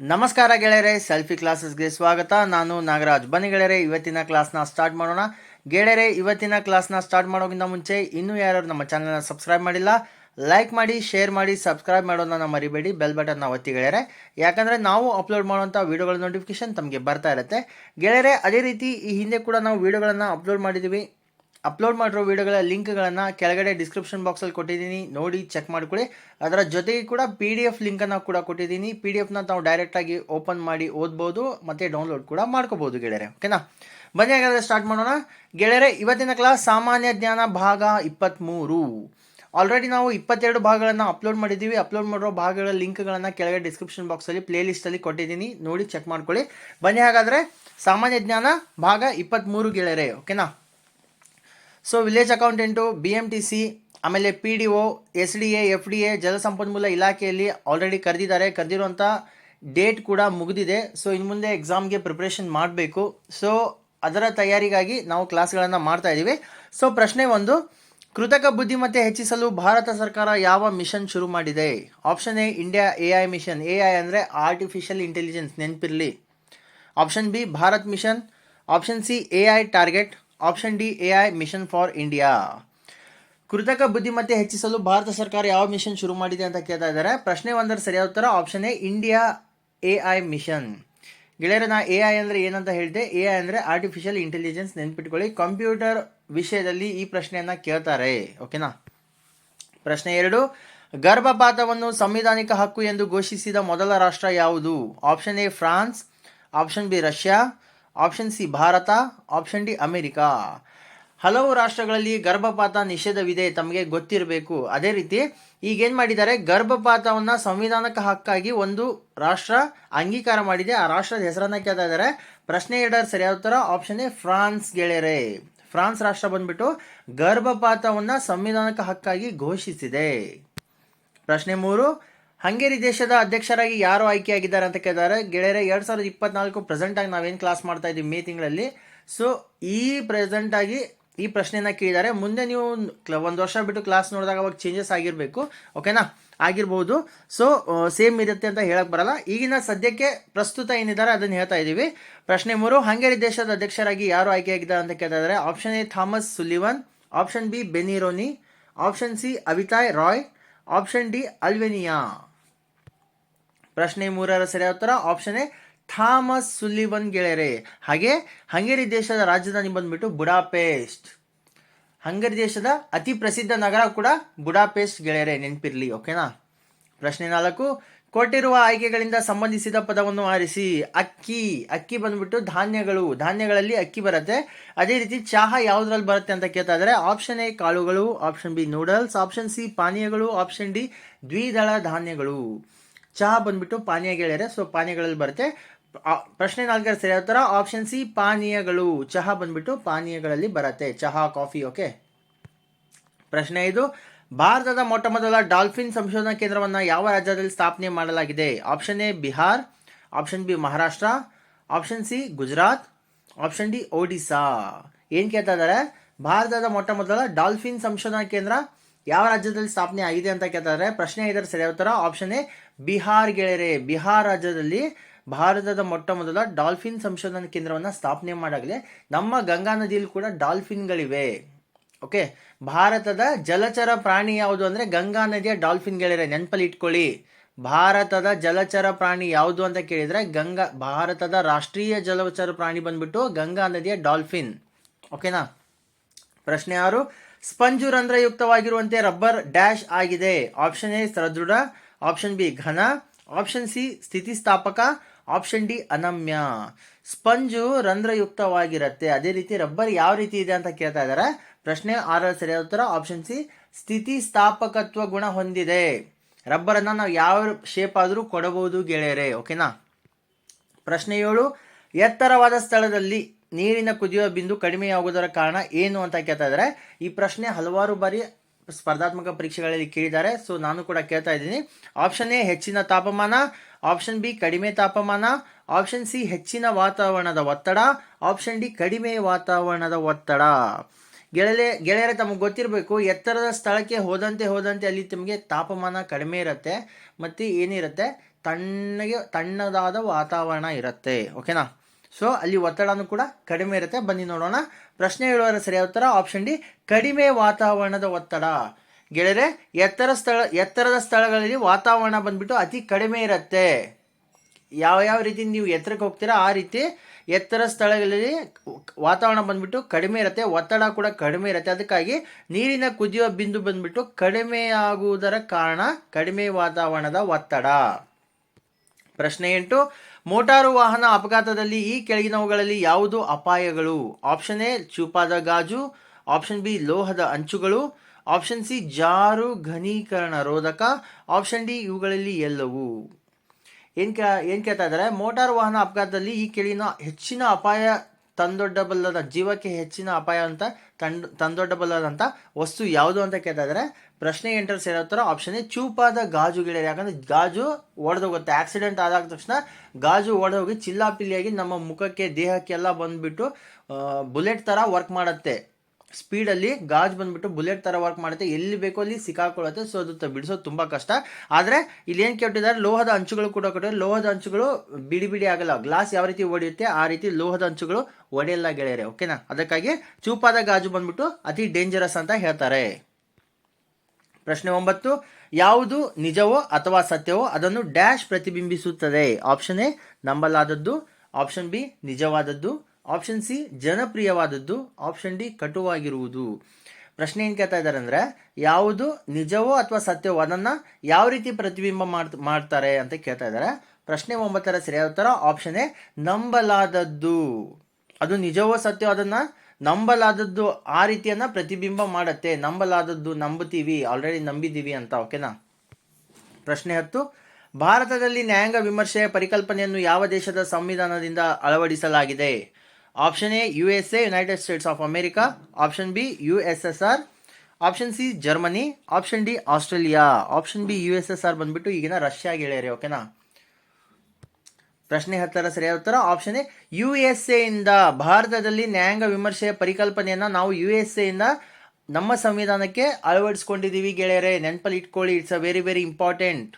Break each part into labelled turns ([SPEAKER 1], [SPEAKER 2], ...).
[SPEAKER 1] ನಮಸ್ಕಾರ ಗೆಳೆಯರೆ, ಸೆಲ್ಫಿ ಕ್ಲಾಸಸ್ಗೆ ಸ್ವಾಗತ. ನಾನು ನಾಗರಾಜ್. ಬನ್ನಿ ಗೆಳೆಯರೆ, ಇವತ್ತಿನ ಕ್ಲಾಸ್ನ ಸ್ಟಾರ್ಟ್ ಮಾಡೋಣ. ಗೆಳೆಯರೆ, ಇವತ್ತಿನ ಕ್ಲಾಸ್ನ ಸ್ಟಾರ್ಟ್ ಮಾಡೋಕ್ಕಿಂತ ಮುಂಚೆ ಇನ್ನೂ ಯಾರು ನಮ್ಮ ಚಾನಲ್ನ ಸಬ್ಸ್ಕ್ರೈಬ್ ಮಾಡಿಲ್ಲ ಲೈಕ್ ಮಾಡಿ ಶೇರ್ ಮಾಡಿ ಸಬ್ಸ್ಕ್ರೈಬ್ ಮಾಡೋದನ್ನ ಮರಿಬೇಡಿ ಬೆಲ್ ಬಟನ್ನ ಒತ್ತಿ ಗೆಳೆಯರೆ. ಯಾಕಂದರೆ ನಾವು ಅಪ್ಲೋಡ್ ಮಾಡುವಂಥ ವೀಡಿಯೋಗಳ ನೋಟಿಫಿಕೇಶನ್ ತಮಗೆ ಬರ್ತಾ ಇರುತ್ತೆ. ಗೆಳೆಯರೆ, ಅದೇ ರೀತಿ ಈ ಹಿಂದೆ ಕೂಡ ನಾವು ವೀಡಿಯೋಗಳನ್ನು ಅಪ್ಲೋಡ್ ಮಾಡಿದ್ದೀವಿ ಅಪ್ಲೋಡ್ ಮಾಡಿರೋ ವೀಡಿಯೋಗಳ ಲಿಂಕ್ಗಳನ್ನು ಕೆಳಗಡೆ ಡಿಸ್ಕ್ರಿಪ್ಷನ್ ಬಾಕ್ಸಲ್ಲಿ ಕೊಟ್ಟಿದ್ದೀನಿ. ನೋಡಿ ಚೆಕ್ ಮಾಡ್ಕೊಳ್ಳಿ. ಅದರ ಜೊತೆಗೆ ಕೂಡ ಪಿ ಡಿ ಎಫ್ ಲಿಂಕನ್ನು ಕೂಡ ಕೊಟ್ಟಿದ್ದೀನಿ. ಪಿ ಡಿ ಎಫ್ನ ತಾವು ಡೈರೆಕ್ಟಾಗಿ ಓಪನ್ ಮಾಡಿ ಓದ್ಬೋದು, ಮತ್ತು ಡೌನ್ಲೋಡ್ ಕೂಡ ಮಾಡ್ಕೋಬೋದು ಗೆಳೆಯರೆ. ಓಕೆನಾ ಬನ್ನಿ ಹಾಗಾದರೆ ಸ್ಟಾರ್ಟ್ ಮಾಡೋಣ. ಗೆಳೆಯರೆ, ಇವತ್ತಿನ ಕ್ಲಾಸ್ ಸಾಮಾನ್ಯ ಜ್ಞಾನ ಭಾಗ ಇಪ್ಪತ್ತ್ಮೂರು ಆಲ್ರೆಡಿ ನಾವು ಇಪ್ಪತ್ತೆರಡು ಭಾಗಗಳನ್ನು ಅಪ್ಲೋಡ್ ಮಾಡಿದ್ದೀವಿ. ಅಪ್ಲೋಡ್ ಮಾಡಿರೋ ಭಾಗಗಳ ಲಿಂಕ್ಗಳನ್ನು ಕೆಳಗೆ ಡಿಸ್ಕ್ರಿಪ್ಷನ್ ಬಾಕ್ಸಲ್ಲಿ ಪ್ಲೇ ಲಿಸ್ಟಲ್ಲಿ ಕೊಟ್ಟಿದ್ದೀನಿ. ನೋಡಿ ಚೆಕ್ ಮಾಡ್ಕೊಳ್ಳಿ. ಬನ್ನಿ ಹಾಗಾದರೆ ಸಾಮಾನ್ಯ ಜ್ಞಾನ ಭಾಗ ಇಪ್ಪತ್ತ್ಮೂರು ಗೆಳೆಯರೆ. ಓಕೆನಾ so village accountant B M T C ಆಮೇಲೆ P D O S D A F D A ಜಲಸಂಪನ್ಮೂಲ ಇಲಾಖೆಯಲ್ಲಿ ಆಲ್ರೆಡಿ ಕರೆದಿದ್ದಾರೆ. ಕರೆದಿರುವಂಥ ಡೇಟ್ ಕೂಡ ಮುಗಿದಿದೆ. ಸೊ ಇನ್ನು ಮುಂದೆ ಎಕ್ಸಾಮ್ಗೆ ಪ್ರಿಪ್ರೇಷನ್ ಮಾಡಬೇಕು. ಸೊ ಅದರ ತಯಾರಿಗಾಗಿ ನಾವು ಕ್ಲಾಸ್ಗಳನ್ನು ಮಾಡ್ತಾ ಇದ್ದೀವಿ ಸೊ ಪ್ರಶ್ನೆ ಒಂದು, ಕೃತಕ ಬುದ್ಧಿಮತ್ತೆ ಹೆಚ್ಚಿಸಲು ಭಾರತ ಸರ್ಕಾರ ಯಾವ ಮಿಷನ್ ಶುರು ಮಾಡಿದೆ? Option A India A I mission. A I ಅಂದರೆ ಆರ್ಟಿಫಿಷಿಯಲ್ ಇಂಟೆಲಿಜೆನ್ಸ್ ನೆನಪಿರಲಿ. Option B Bharat mission. Option C A I target option D, A I mission for India. ಕೃತಕ ಬುದ್ಧಿಮತ್ತೆ ಹೆಚ್ಚಿಸಲು ಭಾರತ ಸರ್ಕಾರ ಯಾವ ಮಿಷನ್ ಶುರು ಮಾಡಿದೆ ಅಂತ ಕೇಳ್ತಾ ಇದ್ದಾರೆ. ಪ್ರಶ್ನೆ ಒಂದರ ಸರಿಯಾದ ಉತ್ತರ option A, India A I mission. ಗೆಳೆಯರ, ನಾ ಎ ಐ ಅಂದರೆ ಏನಂತ ಹೇಳಿದೆ? ಎ ಐ ಅಂದರೆ ಆರ್ಟಿಫಿಷಿಯಲ್ ಇಂಟೆಲಿಜೆನ್ಸ್ ನೆನ್ಪಿಟ್ಕೊಳ್ಳಿ. ಕಂಪ್ಯೂಟರ್ ವಿಷಯದಲ್ಲಿ ಈ ಪ್ರಶ್ನೆಯನ್ನು ಕೇಳ್ತಾರೆ. ಓಕೆನಾ? ಪ್ರಶ್ನೆ ಎರಡು, ಗರ್ಭಪಾತವನ್ನು ಸಂವಿಧಾನಿಕ ಹಕ್ಕು ಎಂದು ಘೋಷಿಸಿದ ಮೊದಲ ರಾಷ್ಟ್ರ ಯಾವುದು? Option A, France. Option B, Russia. Option C Bharat, option D America. ಹಲವು ರಾಷ್ಟ್ರಗಳಲ್ಲಿ ಗರ್ಭಪಾತ ನಿಷೇಧವಿದೆ, ತಮಗೆ ಗೊತ್ತಿರಬೇಕು. ಅದೇ ರೀತಿ, ಈಗೇನು ಮಾಡಿದ್ದಾರೆ? ಗರ್ಭಪಾತವನ್ನು ಸಂವಿಧಾನಕ ಹಕ್ಕಾಗಿ ಒಂದು ರಾಷ್ಟ್ರ ಅಂಗೀಕಾರ ಮಾಡಿದೆ. ಆ ರಾಷ್ಟ್ರದ ಹೆಸರನ್ನ ಕೇಳ್ತಾ ಇದ್ದಾರೆ. ಪ್ರಶ್ನೆ ಎರಡರ ಸರಿಯಾದ ಉತ್ತರ, ಆಪ್ಷನ್ ಎ, ಫ್ರಾನ್ಸ್ ಗೆಳೆಯರೆ. ಫ್ರಾನ್ಸ್ ರಾಷ್ಟ್ರ ಬಂದ್ಬಿಟ್ಟು ಗರ್ಭಪಾತವನ್ನು ಸಂವಿಧಾನಕ ಹಕ್ಕಾಗಿ ಘೋಷಿಸಿದೆ. ಪ್ರಶ್ನೆ ಮೂರು ಹಂಗೇರಿ ದೇಶದ ಅಧ್ಯಕ್ಷರಾಗಿ ಯಾರು ಆಯ್ಕೆಯಾಗಿದ್ದಾರೆ ಅಂತ ಕೇಳಿದ್ದಾರೆ ಗೆಳೆಯರೆ, ಎರಡು ಸಾವಿರದ ಇಪ್ಪತ್ನಾಲ್ಕು ಪ್ರೆಸೆಂಟಾಗಿ ನಾವೇನು ಕ್ಲಾಸ್ ಮಾಡ್ತಾ ಇದ್ದೀವಿ ಮೇ ತಿಂಗಳಲ್ಲಿ. ಸೊ ಈ ಪ್ರೆಸೆಂಟಾಗಿ ಈ ಪ್ರಶ್ನೆನ ಕೇಳಿದ್ದಾರೆ. ಮುಂದೆ ನೀವು ಒಂದು ವರ್ಷ ಬಿಟ್ಟು ಕ್ಲಾಸ್ ನೋಡಿದಾಗ ಅವಾಗ ಚೇಂಜಸ್ ಆಗಿರಬೇಕು. ಓಕೆನಾ ಆಗಿರ್ಬೋದು. ಸೊ ಸೇಮ್ ಇರುತ್ತೆ ಅಂತ ಹೇಳಕ್ ಬರಲ್ಲ. ಈಗಿನ ಸದ್ಯಕ್ಕೆ ಪ್ರಸ್ತುತ ಏನಿದ್ದಾರೆ ಅದನ್ನು ಹೇಳ್ತಾ ಇದ್ದೀವಿ. ಪ್ರಶ್ನೆ ಮೂರು, ಹಂಗೇರಿ ದೇಶದ ಅಧ್ಯಕ್ಷರಾಗಿ ಯಾರು ಆಯ್ಕೆಯಾಗಿದ್ದಾರೆ ಅಂತ ಕೇಳ್ತಾ option A, Thomas Sullivan. Option B ಬೆನಿರೋನಿ option C, ಅವಿತಾಯ್ ರಾಯ್. ಆಪ್ಷನ್ ಡಿ, ಅಲ್ವೆನಿಯಾ. ಪ್ರಶ್ನೆ ಮೂರರ ಸರಿಯಾದ ಉತ್ತರ ಆಪ್ಷನ್ ಎ, ಥಾಮಸ್ ಸುಲಿವನ್ ಗೆಳೆಯರೆ. ಹಾಗೆ, ಹಂಗೇರಿ ದೇಶದ ರಾಜಧಾನಿ ಬಂದ್ಬಿಟ್ಟು ಬುಡಾಪೇಸ್ಟ್. ಹಂಗೇರಿ ದೇಶದ ಅತಿ ಪ್ರಸಿದ್ಧ ನಗರ ಕೂಡ ಬುಡಾಪೇಸ್ಟ್ ಗೆಳೆಯರೆ, ನೆನಪಿರ್ಲಿ, ಓಕೆನಾ? ಪ್ರಶ್ನೆ ನಾಲ್ಕು, ಕೊಟ್ಟಿರುವ ಆಯ್ಕೆಗಳಿಂದ ಸಂಬಂಧಿಸಿದ ಪದವನ್ನು ಆರಿಸಿ, ಅಕ್ಕಿ ಅಕ್ಕಿ ಬಂದ್ಬಿಟ್ಟು ಧಾನ್ಯಗಳು, ಧಾನ್ಯಗಳಲ್ಲಿ ಅಕ್ಕಿ ಬರುತ್ತೆ. ಅದೇ ರೀತಿ ಚಹಾ ಯಾವುದ್ರಲ್ಲಿ ಬರುತ್ತೆ ಅಂತ ಕೇಳ್ತಾ ಇದ್ದಾರೆ ಆಪ್ಷನ್ ಎ, ಕಾಳುಗಳು option B noodles option C, ಪಾನೀಯಗಳು ಆಪ್ಷನ್ ಡಿ, ದ್ವಿದಳ ಧಾನ್ಯಗಳು. ಚಹಾ ಬಂದ್ಬಿಟ್ಟು ಪಾನೀಯ ಗೆಳೆಯರೆ ಸೊ ಪಾನೀಯಗಳಲ್ಲಿ ಬರುತ್ತೆ. ಪ್ರಶ್ನೆ ನಾಲ್ಕರ ಸರಿಯಾದ ಥರ ಆಪ್ಷನ್ ಸಿ ಪಾನೀಯಗಳು. ಚಹಾ ಬಂದ್ಬಿಟ್ಟು ಪಾನೀಯಗಳಲ್ಲಿ ಬರುತ್ತೆ. ಚಹಾ ಕಾಫಿ ಓಕೆ ಪ್ರಶ್ನೆ ಇದು ಭಾರತದ ಮೊಟ್ಟ ಮೊದಲ ಡಾಲ್ಫಿನ್ ಸಂಶೋಧನಾ ಕೇಂದ್ರವನ್ನು ಯಾವ ರಾಜ್ಯದಲ್ಲಿ ಸ್ಥಾಪನೆ ಮಾಡಲಾಗಿದೆ? Option A Bihar. Option B Maharashtra. Option C Gujarat. Option D Odisha ಏನು ಕೇಳ್ತಾ ಇದ್ದಾರೆ ಭಾರತದ ಮೊಟ್ಟ ಮೊದಲ ಡಾಲ್ಫಿನ್ ಸಂಶೋಧನಾ ಕೇಂದ್ರ ಯಾವ ರಾಜ್ಯದಲ್ಲಿ ಸ್ಥಾಪನೆ ಆಗಿದೆ ಅಂತ ಕೇಳ್ತಾರೆ? ಪ್ರಶ್ನೆ ಇದರ ಸರಿಯಾದ ಉತ್ತರ. ಆಪ್ಷನ್ ಎ, ಬಿಹಾರ್ ಗೆಳೆಯರೆ. ಬಿಹಾರ್ ರಾಜ್ಯದಲ್ಲಿ ಭಾರತದ ಮೊಟ್ಟ ಮೊದಲ ಡಾಲ್ಫಿನ್ ಸಂಶೋಧನಾ ಕೇಂದ್ರವನ್ನು ಸ್ಥಾಪನೆ ಮಾಡಾಗಲೇ. ನಮ್ಮ ಗಂಗಾ ನದಿಯಲ್ಲಿ ಕೂಡ ಡಾಲ್ಫಿನ್ಗಳಿವೆ. ಓಕೆ? ಭಾರತದ ಜಲಚರ ಪ್ರಾಣಿ ಯಾವುದು ಅಂದರೆ ಗಂಗಾ ನದಿಯ ಡಾಲ್ಫಿನ್ ಗೆಳೆಯರೆ? ನೆನಪಲ್ಲಿ ಇಟ್ಕೊಳ್ಳಿ. ಭಾರತದ ಜಲಚರ ಪ್ರಾಣಿ ಯಾವುದು ಅಂತ ಕೇಳಿದರೆ ಗಂಗಾ, ಭಾರತದ ರಾಷ್ಟ್ರೀಯ ಜಲಚರ ಪ್ರಾಣಿ ಬಂದ್ಬಿಟ್ಟು ಗಂಗಾ ನದಿಯ ಡಾಲ್ಫಿನ್. ಓಕೆನಾ? ಪ್ರಶ್ನೆ ಆರು ಸ್ಪಂಜು ರಂಧ್ರಯುಕ್ತವಾಗಿರುವಂತೆ ರಬ್ಬರ್ ಡ್ಯಾಶ್ ಆಗಿದೆ. ಆಪ್ಷನ್ ಎ, ಸದೃಢ. ಆಪ್ಷನ್ ಬಿ, ಘನ. ಆಪ್ಷನ್ ಸಿ, ಸ್ಥಿತಿಸ್ಥಾಪಕ. ಆಪ್ಷನ್ ಡಿ, ಅನಮ್ಯ. ಸ್ಪಂಜು ರಂಧ್ರಯುಕ್ತವಾಗಿರುತ್ತೆ. ಅದೇ ರೀತಿ ರಬ್ಬರ್ ಯಾವ ರೀತಿ ಇದೆ ಅಂತ ಕೇಳ್ತಾ ಇದ್ದಾರೆ. ಪ್ರಶ್ನೆ ಆರರ ಸರಿಯಾದ ಉತ್ತರ. ಆಪ್ಷನ್ ಸಿ, ಸ್ಥಿತಿಸ್ಥಾಪಕತ್ವ ಗುಣ ಹೊಂದಿದೆ. ರಬ್ಬರನ್ನು ನಾವು ಯಾವ ಶೇಪ್ ಆದರೂ ಕೊಡಬಹುದು ಗೆಳೆಯರೆ ಓಕೆನಾ ಪ್ರಶ್ನೆ ಏಳು, ಎತ್ತರವಾದ ಸ್ಥಳದಲ್ಲಿ ನೀರಿನ ಕುದಿಯುವ ಬಿಂದು ಕಡಿಮೆಯಾಗುವುದರ ಕಾರಣ ಏನು ಅಂತ ಕೇಳ್ತಾ ಇದ್ದಾರೆ. ಈ ಪ್ರಶ್ನೆ ಹಲವಾರು ಬಾರಿ ಸ್ಪರ್ಧಾತ್ಮಕ ಪರೀಕ್ಷೆಗಳಲ್ಲಿ ಕೇಳಿದ್ದಾರೆ. ಸೊ ನಾನು ಕೂಡ ಕೇಳ್ತಾ ಇದ್ದೀನಿ. ಆಪ್ಷನ್ ಎ ಹೆಚ್ಚಿನ ತಾಪಮಾನ. ಆಪ್ಷನ್ ಬಿ ಕಡಿಮೆ ತಾಪಮಾನ. ಆಪ್ಷನ್ ಸಿ ಹೆಚ್ಚಿನ ವಾತಾವರಣದ ಒತ್ತಡ. ಆಪ್ಷನ್ ಡಿ ಕಡಿಮೆ ವಾತಾವರಣದ ಒತ್ತಡ. ಗೆಳೆಯ ಗೆಳೆಯರೆ, ತಮಗೆ ಗೊತ್ತಿರಬೇಕು, ಎತ್ತರದ ಸ್ಥಳಕ್ಕೆ ಹೋದಂತೆ ಹೋದಂತೆ ಅಲ್ಲಿ ತಮಗೆ ತಾಪಮಾನ ಕಡಿಮೆ ಇರುತ್ತೆ, ಮತ್ತು ಏನಿರುತ್ತೆ, ತಣ್ಣಗೆ, ತಣ್ಣದಾದ ವಾತಾವರಣ ಇರುತ್ತೆ. ಓಕೆನಾ ಸೊ ಅಲ್ಲಿ ಒತ್ತಡನೂ ಕೂಡ ಕಡಿಮೆ ಇರುತ್ತೆ. ಬನ್ನಿ ನೋಡೋಣ. ಪ್ರಶ್ನೆ ಹೇಳುವರ ಸರಿಯಾದ ಉತ್ತರ ಆಪ್ಷನ್ ಡಿ ಕಡಿಮೆ ವಾತಾವರಣದ ಒತ್ತಡ. ಗೆಳೆಯರೆ, ಎತ್ತರ ಸ್ಥಳ, ಎತ್ತರದ ಸ್ಥಳಗಳಲ್ಲಿ ವಾತಾವರಣ ಬಂದ್ಬಿಟ್ಟು ಅತಿ ಕಡಿಮೆ ಇರುತ್ತೆ. ಯಾವ ಯಾವ ರೀತಿ ನೀವು ಎತ್ತರಕ್ಕೆ ಹೋಗ್ತೀರಾ, ಆ ರೀತಿ ಎತ್ತರ ಸ್ಥಳಗಳಲ್ಲಿ ವಾತಾವರಣ ಬಂದ್ಬಿಟ್ಟು ಕಡಿಮೆ ಇರುತ್ತೆ. ಒತ್ತಡ ಕೂಡ ಕಡಿಮೆ ಇರುತ್ತೆ. ಅದಕ್ಕಾಗಿ ನೀರಿನ ಕುದಿಯುವ ಬಿಂದು ಬಂದ್ಬಿಟ್ಟು ಕಡಿಮೆ ಆಗುವುದರ ಕಾರಣ ಕಡಿಮೆ ವಾತಾವರಣದ ಒತ್ತಡ. ಪ್ರಶ್ನೆ ಎಂಟು ಮೋಟಾರು ವಾಹನ ಅಪಘಾತದಲ್ಲಿ ಈ ಕೆಳಗಿನವುಗಳಲ್ಲಿ ಯಾವುದು ಅಪಾಯಗಳು? ಆಪ್ಷನ್ ಎ, ಚೂಪಾದ ಗಾಜು. ಆಪ್ಷನ್ ಬಿ, ಲೋಹದ ಅಂಚುಗಳು. ಆಪ್ಷನ್ ಸಿ, ಜಾರು ಘನೀಕರಣ ರೋಧಕ. ಆಪ್ಷನ್ ಡಿ, ಇವುಗಳಲ್ಲಿ ಎಲ್ಲವು. ಏನು ಏನು ಕೇಳ್ತಾ ಇದ್ದಾರೆ? ಮೋಟಾರು ವಾಹನ ಅಪಘಾತದಲ್ಲಿ ಈ ಕೆಳಗಿನ ಹೆಚ್ಚಿನ ಅಪಾಯ ತಂದೊಡ್ಡಬಲ್ಲದ ಜೀವಕ್ಕೆ ಹೆಚ್ಚಿನ ಅಪಾಯ ಅಂತ ತಂಡ್ ತಂದೊಡ್ಡಬಲ್ಲದಂಥ ವಸ್ತು ಯಾವುದು ಅಂತ ಕೇಳ್ತಾ ಪ್ರಶ್ನೆ ಎಂಟರ್ಸ್ ಸೇರೋ ಉತ್ತರ ಆಪ್ಷನ್ ಚೂಪಾದ ಗಾಜು ಗಿಡ ಯಾಕಂದ್ರೆ ಗಾಜು ಒಡೆದೋಗುತ್ತೆ. ಆಕ್ಸಿಡೆಂಟ್ ಆದಾಗ ತಕ್ಷಣ ಗಾಜು ಒಡೆದೋಗಿ ಚಿಲ್ಲಾಪಿಲ್ಲಿಯಾಗಿ ನಮ್ಮ ಮುಖಕ್ಕೆ, ದೇಹಕ್ಕೆಲ್ಲ ಬಂದುಬಿಟ್ಟು ಬುಲೆಟ್ ಥರ ವರ್ಕ್ ಮಾಡುತ್ತೆ. ಸ್ಪೀಡಲ್ಲಿ ಗಾಜ್ ಬಂದ್ಬಿಟ್ಟು ಬುಲೆಟ್ ಥರ ವರ್ಕ್ ಮಾಡುತ್ತೆ. ಎಲ್ಲಿ ಬೇಕೋ ಅಲ್ಲಿ ಸಿಕ್ಕಾಕೊಳ್ಳುತ್ತೆ. ಸೊ ಅದು ಬಿಡಿಸೋದು ತುಂಬ ಕಷ್ಟ. ಆದರೆ ಇಲ್ಲಿ ಏನು ಕೆಟ್ಟಿದ್ದಾರೆ ಲೋಹದ ಅಂಚುಗಳು ಕೂಡ ಕೊಟ್ಟರೆ ಲೋಹದ ಅಂಚುಗಳು ಬಿಡಿ ಬಿಡಿ ಆಗಲ್ಲ. ಗ್ಲಾಸ್ ಯಾವ ರೀತಿ ಒಡೆಯುತ್ತೆ, ಆ ರೀತಿ ಲೋಹದ ಅಂಚುಗಳು ಒಡೆಯಲ್ಲ ಗೆಳೆಯರೆ. ಓಕೆನಾ ಅದಕ್ಕಾಗಿ ಚೂಪಾದ ಗಾಜು ಬಂದ್ಬಿಟ್ಟು ಅತಿ ಡೇಂಜರಸ್ ಅಂತ ಹೇಳ್ತಾರೆ. ಪ್ರಶ್ನೆ ಒಂಬತ್ತು. ಯಾವುದು ನಿಜವೋ ಅಥವಾ ಸತ್ಯವೋ ಅದನ್ನು ಡ್ಯಾಶ್ ಪ್ರತಿಬಿಂಬಿಸುತ್ತದೆ. ಆಪ್ಷನ್ ಎ ನಂಬಲಾದದ್ದು. ಆಪ್ಷನ್ ಬಿ ನಿಜವಾದದ್ದು. ಆಪ್ಷನ್ ಸಿ ಜನಪ್ರಿಯವಾದದ್ದು. ಆಪ್ಷನ್ ಡಿ ಕಟುವಾಗಿರುವುದು. ಪ್ರಶ್ನೆ ಏನು ಕೇಳ್ತಾ ಇದ್ದಾರೆ ಅಂದರೆ, ಯಾವುದು ನಿಜವೋ ಅಥವಾ ಸತ್ಯವೋ ಅದನ್ನು ಯಾವ ರೀತಿ ಪ್ರತಿಬಿಂಬ ಮಾಡ್, ಮಾಡ್ತಾರೆ ಅಂತ ಕೇಳ್ತಾ ಇದ್ದಾರೆ. ಪ್ರಶ್ನೆ ಒಂಬತ್ತರ ಸರಿಯಾದ ಉತ್ತರ ಆಪ್ಷನ್ ಎ ನಂಬಲಾದದ್ದು. ಅದು ನಿಜವೋ ಸತ್ಯವೋ ಅದನ್ನು ನಂಬಲಾದದ್ದು ಆ ರೀತಿಯನ್ನ ಪ್ರತಿಬಿಂಬ ಮಾಡುತ್ತೆ. ನಂಬಲಾದದ್ದು ನಂಬುತ್ತೀವಿ ಆಲ್ರೆಡಿ ನಂಬಿದ್ದೀವಿ ಅಂತ ಓಕೆನಾ ಪ್ರಶ್ನೆ ಹತ್ತು, ಭಾರತದಲ್ಲಿ ನ್ಯಾಯಾಂಗ ವಿಮರ್ಶೆಯ ಪರಿಕಲ್ಪನೆಯನ್ನು ಯಾವ ದೇಶದ ಸಂವಿಧಾನದಿಂದ ಅಳವಡಿಸಲಾಗಿದೆ? Option A U S A United States of America option B U S S R option C Germany option D Australia option B U S S R ಬಂದ್ಬಿಟ್ಟು ಈಗಿನ ರಷ್ಯಾ ಗೆಳೆಯರಿ ಓಕೆನಾ ಪ್ರಶ್ನೆ ಹತ್ತರ ಸರಿಯಾದ ಉತ್ತರ? Option A U S A ಇಂದ ಭಾರತದಲ್ಲಿ ನ್ಯಾಯಾಂಗ ವಿಮರ್ಶೆಯ ಪರಿಕಲ್ಪನೆಯನ್ನು ನಾವು ಯು ಎಸ್ ಎಯಿಂದ ನಮ್ಮ ಸಂವಿಧಾನಕ್ಕೆ ಅಳವಡಿಸ್ಕೊಂಡಿದ್ದೀವಿ ಗೆಳೆಯರೆ. ನೆನಪಲ್ಲಿ ಇಟ್ಕೊಳ್ಳಿ it's a very very important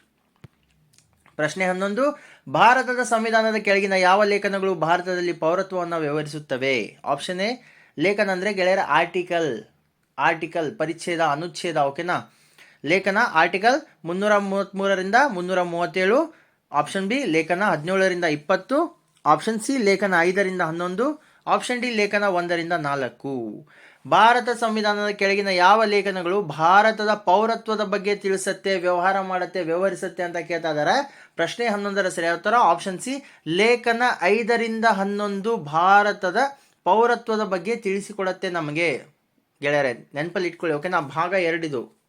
[SPEAKER 1] ಪ್ರಶ್ನೆ ಹನ್ನೊಂದು ಭಾರತದ ಸಂವಿಧಾನದ ಕೆಳಗಿನ ಯಾವ ಲೇಖನಗಳು ಭಾರತದಲ್ಲಿ ಪೌರತ್ವವನ್ನು ವ್ಯವಹರಿಸುತ್ತವೆ ಆಪ್ಷನ್ ಎ, ಲೇಖನ ಅಂದರೆ ಗೆಳೆಯರ ಆರ್ಟಿಕಲ್ ಆರ್ಟಿಕಲ್ ಪರಿಚ್ಛೇದ, ಅನುಚ್ಛೇದ ಓಕೆನಾ ಲೇಖನ ಆರ್ಟಿಕಲ್ ಮುನ್ನೂರ ಮೂವತ್ತ್ಮೂರರಿಂದ ಮುನ್ನೂರ ಮೂವತ್ತೇಳು. ಆಪ್ಷನ್ ಬಿ, ಲೇಖನ ಹದಿನೇಳರಿಂದ ಇಪ್ಪತ್ತು. ಆಪ್ಷನ್ ಸಿ, ಲೇಖನ ಐದರಿಂದ ಹನ್ನೊಂದು. ಆಪ್ಷನ್ ಡಿ, ಲೇಖನ ಒಂದರಿಂದ ನಾಲ್ಕು. ಭಾರತ ಸಂವಿಧಾನದ ಕೆಳಗಿನ ಯಾವ ಲೇಖನಗಳು ಭಾರತದ ಪೌರತ್ವದ ಬಗ್ಗೆ ತಿಳಿಸತ್ತೆ, ವ್ಯವಹಾರ ಮಾಡುತ್ತೆ, ವ್ಯವಹರಿಸುತ್ತೆ ಅಂತ ಕೇಳ್ತಾ ಇದ್ದಾರೆ ಪ್ರಶ್ನೆ ಹನ್ನೊಂದರ ಸರಿಯಾದ ಉತ್ತರ ಆಪ್ಷನ್ ಸಿ ಲೇಖನ ಐದರಿಂದ ಹನ್ನೊಂದು ಭಾರತದ ಪೌರತ್ವದ ಬಗ್ಗೆ ತಿಳಿಸಿಕೊಡತ್ತೆ ನಮಗೆ. ಗೆಳೆಯರೆ, ನೆನಪಲ್ಲಿ ಇಟ್ಕೊಳ್ಳಿ, ಓಕೆನಾ? ಭಾಗ ಎರಡಿದು.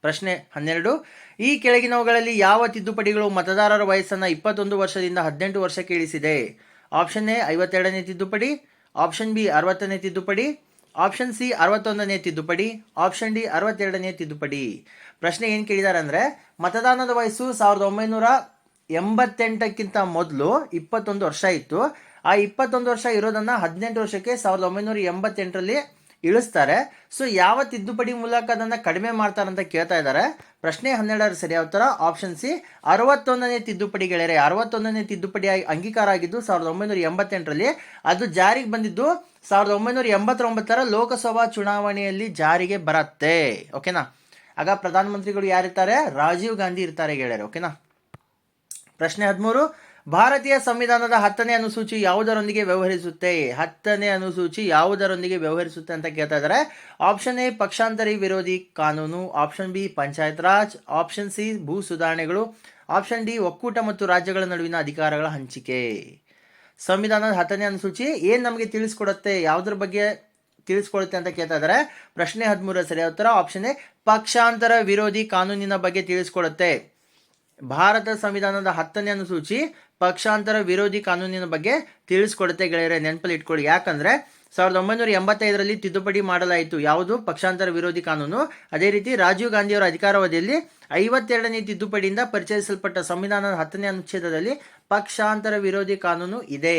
[SPEAKER 1] ಪ್ರಶ್ನೆ ಹನ್ನೆರಡು, ಈ ಕೆಳಗಿನವುಗಳಲ್ಲಿ ಯಾವ ತಿದ್ದುಪಡಿಗಳು ಮತದಾರರ ವಯಸ್ಸನ್ನು ಇಪ್ಪತ್ತೊಂದು ವರ್ಷದಿಂದ ಹದಿನೆಂಟು ವರ್ಷಕ್ಕೆ ಇಳಿಸಿದೆ? ಆಪ್ಷನ್ ಎ ಐವತ್ತೆರಡನೇ ತಿದ್ದುಪಡಿ. ಆಪ್ಷನ್ ಬಿ ಅರವತ್ತನೇ ತಿದ್ದುಪಡಿ, ಆಪ್ಷನ್ ಸಿ ಅರವತ್ತೊಂದನೇ ತಿದ್ದುಪಡಿ, ಆಪ್ಷನ್ ಡಿ ಅರವತ್ತೆರಡನೇ ತಿದ್ದುಪಡಿ. ಪ್ರಶ್ನೆ ಏನು ಕೇಳಿದ್ದಾರೆ ಅಂದರೆ ಮತದಾನದ ವಯಸ್ಸು ಸಾವಿರದ ಒಂಬೈನೂರ ಎಂಬತ್ತೆಂಟಕ್ಕಿಂತ ಮೊದಲು ಇಪ್ಪತ್ತೊಂದು ವರ್ಷ ಇತ್ತು. ಆ ಇಪ್ಪತ್ತೊಂದು ವರ್ಷ ಇರೋದನ್ನು ಹದಿನೆಂಟು ವರ್ಷಕ್ಕೆ ಸಾವಿರದ ಒಂಬೈನೂರ ಎಂಬತ್ತೆಂಟರಲ್ಲಿ ಇಳಿಸ್ತಾರೆ. ಸೊ ಯಾವ ತಿದ್ದುಪಡಿ ಮೂಲಕ ಅದನ್ನು ಕಡಿಮೆ ಮಾಡ್ತಾರೆ ಅಂತ ಕೇಳ್ತಾ ಇದ್ದಾರೆ. ಪ್ರಶ್ನೆ ಹನ್ನೆರಡರ ಸರಿಯಾದ ಥರ ಆಪ್ಷನ್ ಸಿ ಅರವತ್ತೊಂದನೇ ತಿದ್ದುಪಡಿ ಗೆಳೆಯರೆ, ಅರವತ್ತೊಂದನೇ ತಿದ್ದುಪಡಿ ಅಂಗೀಕಾರ ಆಗಿದ್ದು ಸಾವಿರದ ಒಂಬೈನೂರ ಎಂಬತ್ತೆಂಟರಲ್ಲಿ ಅದು ಜಾರಿಗೆ ಬಂದಿದ್ದು ಸಾವಿರದ ಒಂಬೈನೂರ ಎಂಬತ್ತೊಂಬತ್ತರ ಲೋಕಸಭಾ ಚುನಾವಣೆಯಲ್ಲಿ ಜಾರಿಗೆ ಬರುತ್ತೆ. ಓಕೆನಾ? ಆಗ ಪ್ರಧಾನಮಂತ್ರಿಗಳು ಯಾರಿರ್ತಾರೆ? ರಾಜೀವ್ ಗಾಂಧಿ ಇರ್ತಾರೆ ಗೆಳೆಯರು, ಓಕೆನಾ? ಪ್ರಶ್ನೆ ಹದಿಮೂರು. ಭಾರತೀಯ ಸಂವಿಧಾನದ ಹತ್ತನೇ ಅನುಸೂಚಿ ಯಾವುದರೊಂದಿಗೆ ವ್ಯವಹರಿಸುತ್ತೆ? ಹತ್ತನೇ ಅನುಸೂಚಿ ಯಾವುದರೊಂದಿಗೆ ವ್ಯವಹರಿಸುತ್ತೆ ಅಂತ ಕೇಳ್ತಾ ಇದ್ದಾರೆ. ಆಪ್ಷನ್ ಎ, ಪಕ್ಷಾಂತರಿ ವಿರೋಧಿ ಕಾನೂನು. Option B, panchayat raj. Option C, ಭೂ ಸುಧಾರಣೆಗಳು. ಆಪ್ಷನ್ ಡಿ, ಒಕ್ಕೂಟ ಮತ್ತು ರಾಜ್ಯಗಳ ನಡುವಿನ ಅಧಿಕಾರಗಳ ಹಂಚಿಕೆ. ಸಂವಿಧಾನದ ಹತ್ತನೇ ಅನುಸೂಚಿ ಏನು ನಮಗೆ ತಿಳಿಸ್ಕೊಡುತ್ತೆ? ಯಾವುದ್ರ ಬಗ್ಗೆ ತಿಳಿಸ್ಕೊಡುತ್ತೆ ಅಂತ ಕೇಳ್ತಾ ಇದ್ದಾರೆ. ಪ್ರಶ್ನೆ ಹದಿಮೂರರ ಸರಿಯಾದ ಉತ್ತರ, ಆಪ್ಷನ್ ಎ, ಪಕ್ಷಾಂತರ ವಿರೋಧಿ ಕಾನೂನಿನ ಬಗ್ಗೆ ತಿಳಿಸ್ಕೊಡುತ್ತೆ. ಭಾರತ ಸಂವಿಧಾನದ ಹತ್ತನೇ ಅನುಸೂಚಿ ಪಕ್ಷಾಂತರ ವಿರೋಧಿ ಕಾನೂನಿನ ಬಗ್ಗೆ ತಿಳಿಸ್ಕೊಡುತ್ತೆ ಗೆಳೆಯರೆ, ನೆನಪಲ್ಲಿ ಇಟ್ಕೊಳ್ಳಿ. ಯಾಕಂದ್ರೆ ಸಾವಿರದ ಒಂಬೈನೂರ ಎಂಬತ್ತೈದರಲ್ಲಿ ತಿದ್ದುಪಡಿ ಮಾಡಲಾಯಿತು. ಯಾವುದು? ಪಕ್ಷಾಂತರ ವಿರೋಧಿ ಕಾನೂನು. ಅದೇ ರೀತಿ ರಾಜೀವ್ ಗಾಂಧಿಯವರ ಅಧಿಕಾರಾವಧಿಯಲ್ಲಿ ಐವತ್ತೆರಡನೇ ತಿದ್ದುಪಡಿಯಿಂದ ಪರಿಚಯಿಸಲ್ಪಟ್ಟ ಸಂವಿಧಾನದ ಹತ್ತನೇ ಅನುಚ್ಛೇದದಲ್ಲಿ ಪಕ್ಷಾಂತರ ವಿರೋಧಿ ಕಾನೂನು ಇದೆ.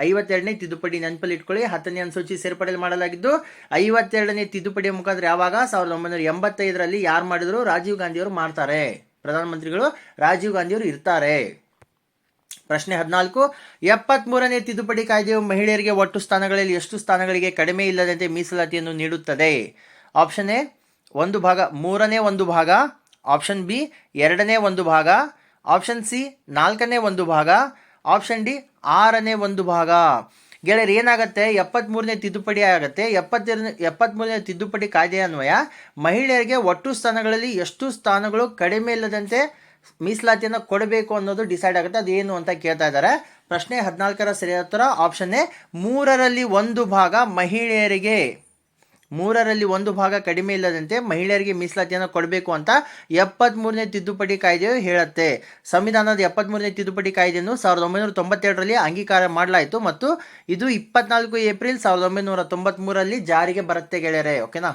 [SPEAKER 1] ಐವತ್ತೆರಡನೇ ತಿದ್ದುಪಡಿ ನೆನಪಲ್ಲಿ ಇಟ್ಕೊಳ್ಳಿ. ಹತ್ತನೇ ಅನುಸೂಚಿ ಸೇರ್ಪಡೆ ಮಾಡಲಾಗಿದ್ದು, ಐವತ್ತೆರಡನೇ ತಿದ್ದುಪಡಿಯ ಮುಖಾಂತರ ಯಾವಾಗ? ಸಾವಿರದ ಒಂಬೈನೂರ ಎಂಬತ್ತೈದರಲ್ಲಿ ಯಾರು ಮಾಡಿದ್ರು? ರಾಜೀವ್ ಗಾಂಧಿಯವರು ಮಾಡ್ತಾರೆ. ಪ್ರಧಾನಮಂತ್ರಿಗಳು ರಾಜೀವ್ ಗಾಂಧಿಯವರು ಇರ್ತಾರೆ. ಪ್ರಶ್ನೆ ಹದಿನಾಲ್ಕು, ಎಪ್ಪತ್ಮೂರನೇ ತಿದ್ದುಪಡಿ ಕಾಯ್ದೆಯು ಮಹಿಳೆಯರಿಗೆ ಒಟ್ಟು ಸ್ಥಾನಗಳಲ್ಲಿ ಎಷ್ಟು ಸ್ಥಾನಗಳಿಗೆ ಕಡಿಮೆ ಇಲ್ಲದಂತೆ ಮೀಸಲಾತಿಯನ್ನು ನೀಡುತ್ತದೆ? ಆಪ್ಷನ್ ಎ, ಒಂದು ಭಾಗ, ಮೂರನೇ ಒಂದು ಭಾಗ. ಆಪ್ಷನ್ ಬಿ, ಎರಡನೇ ಒಂದು ಭಾಗ. ಆಪ್ಷನ್ ಸಿ, ನಾಲ್ಕನೇ ಒಂದು ಭಾಗ. ಆಪ್ಷನ್ ಡಿ, ಆರನೇ ಒಂದು ಭಾಗ. ಗೆಳೆಯರು, ಏನಾಗುತ್ತೆ? ಎಪ್ಪತ್ತ್ಮೂರನೇ ತಿದ್ದುಪಡಿ ಆಗುತ್ತೆ. ಎಪ್ಪತ್ತೆರಡನೇ ಎಪ್ಪತ್ತ್ಮೂರನೇ ತಿದ್ದುಪಡಿ ಕಾಯ್ದೆ ಅನ್ವಯ ಮಹಿಳೆಯರಿಗೆ ಒಟ್ಟು ಸ್ಥಾನಗಳಲ್ಲಿ ಎಷ್ಟು ಸ್ಥಾನಗಳು ಕಡಿಮೆ ಇಲ್ಲದಂತೆ ಮೀಸಲಾತಿಯನ್ನು ಕೊಡಬೇಕು ಅನ್ನೋದು ಡಿಸೈಡ್ ಆಗುತ್ತೆ. ಅದು ಏನು ಅಂತ ಕೇಳ್ತಾ ಇದ್ದಾರೆ. ಪ್ರಶ್ನೆ ಹದಿನಾಲ್ಕರ ಸರಿಯಾದ ಉತ್ತರ ಆಪ್ಷನ್ ಎ, ಮೂರರಲ್ಲಿ ಒಂದು ಭಾಗ ಮಹಿಳೆಯರಿಗೆ. ಮೂರರಲ್ಲಿ ಒಂದು ಭಾಗ ಕಡಿಮೆ ಇಲ್ಲದಂತೆ ಮಹಿಳೆಯರಿಗೆ ಮೀಸಲಾತಿಯನ್ನು ಕೊಡಬೇಕು ಅಂತ ಎಪ್ಪತ್ತ್ಮೂರನೇ ತಿದ್ದುಪಡಿ ಕಾಯ್ದೆಯು ಹೇಳುತ್ತೆ. ಸಂವಿಧಾನದ ಎಪ್ಪತ್ತ್ಮೂರನೇ ತಿದ್ದುಪಡಿ ಕಾಯ್ದೆಯನ್ನು ಸಾವಿರದ ಒಂಬೈನೂರ ತೊಂಬತ್ತೆರಡರಲ್ಲಿ ಅಂಗೀಕಾರ ಮಾಡಲಾಯಿತು ಮತ್ತು ಇದು ಇಪ್ಪತ್ನಾಲ್ಕು ಏಪ್ರಿಲ್ ಸಾವಿರದ ಒಂಬೈನೂರ ತೊಂಬತ್ತ್ಮೂರರಲ್ಲಿ ಜಾರಿಗೆ ಬರುತ್ತೆ ಗೆಳೆಯರೆ ಓಕೆನಾ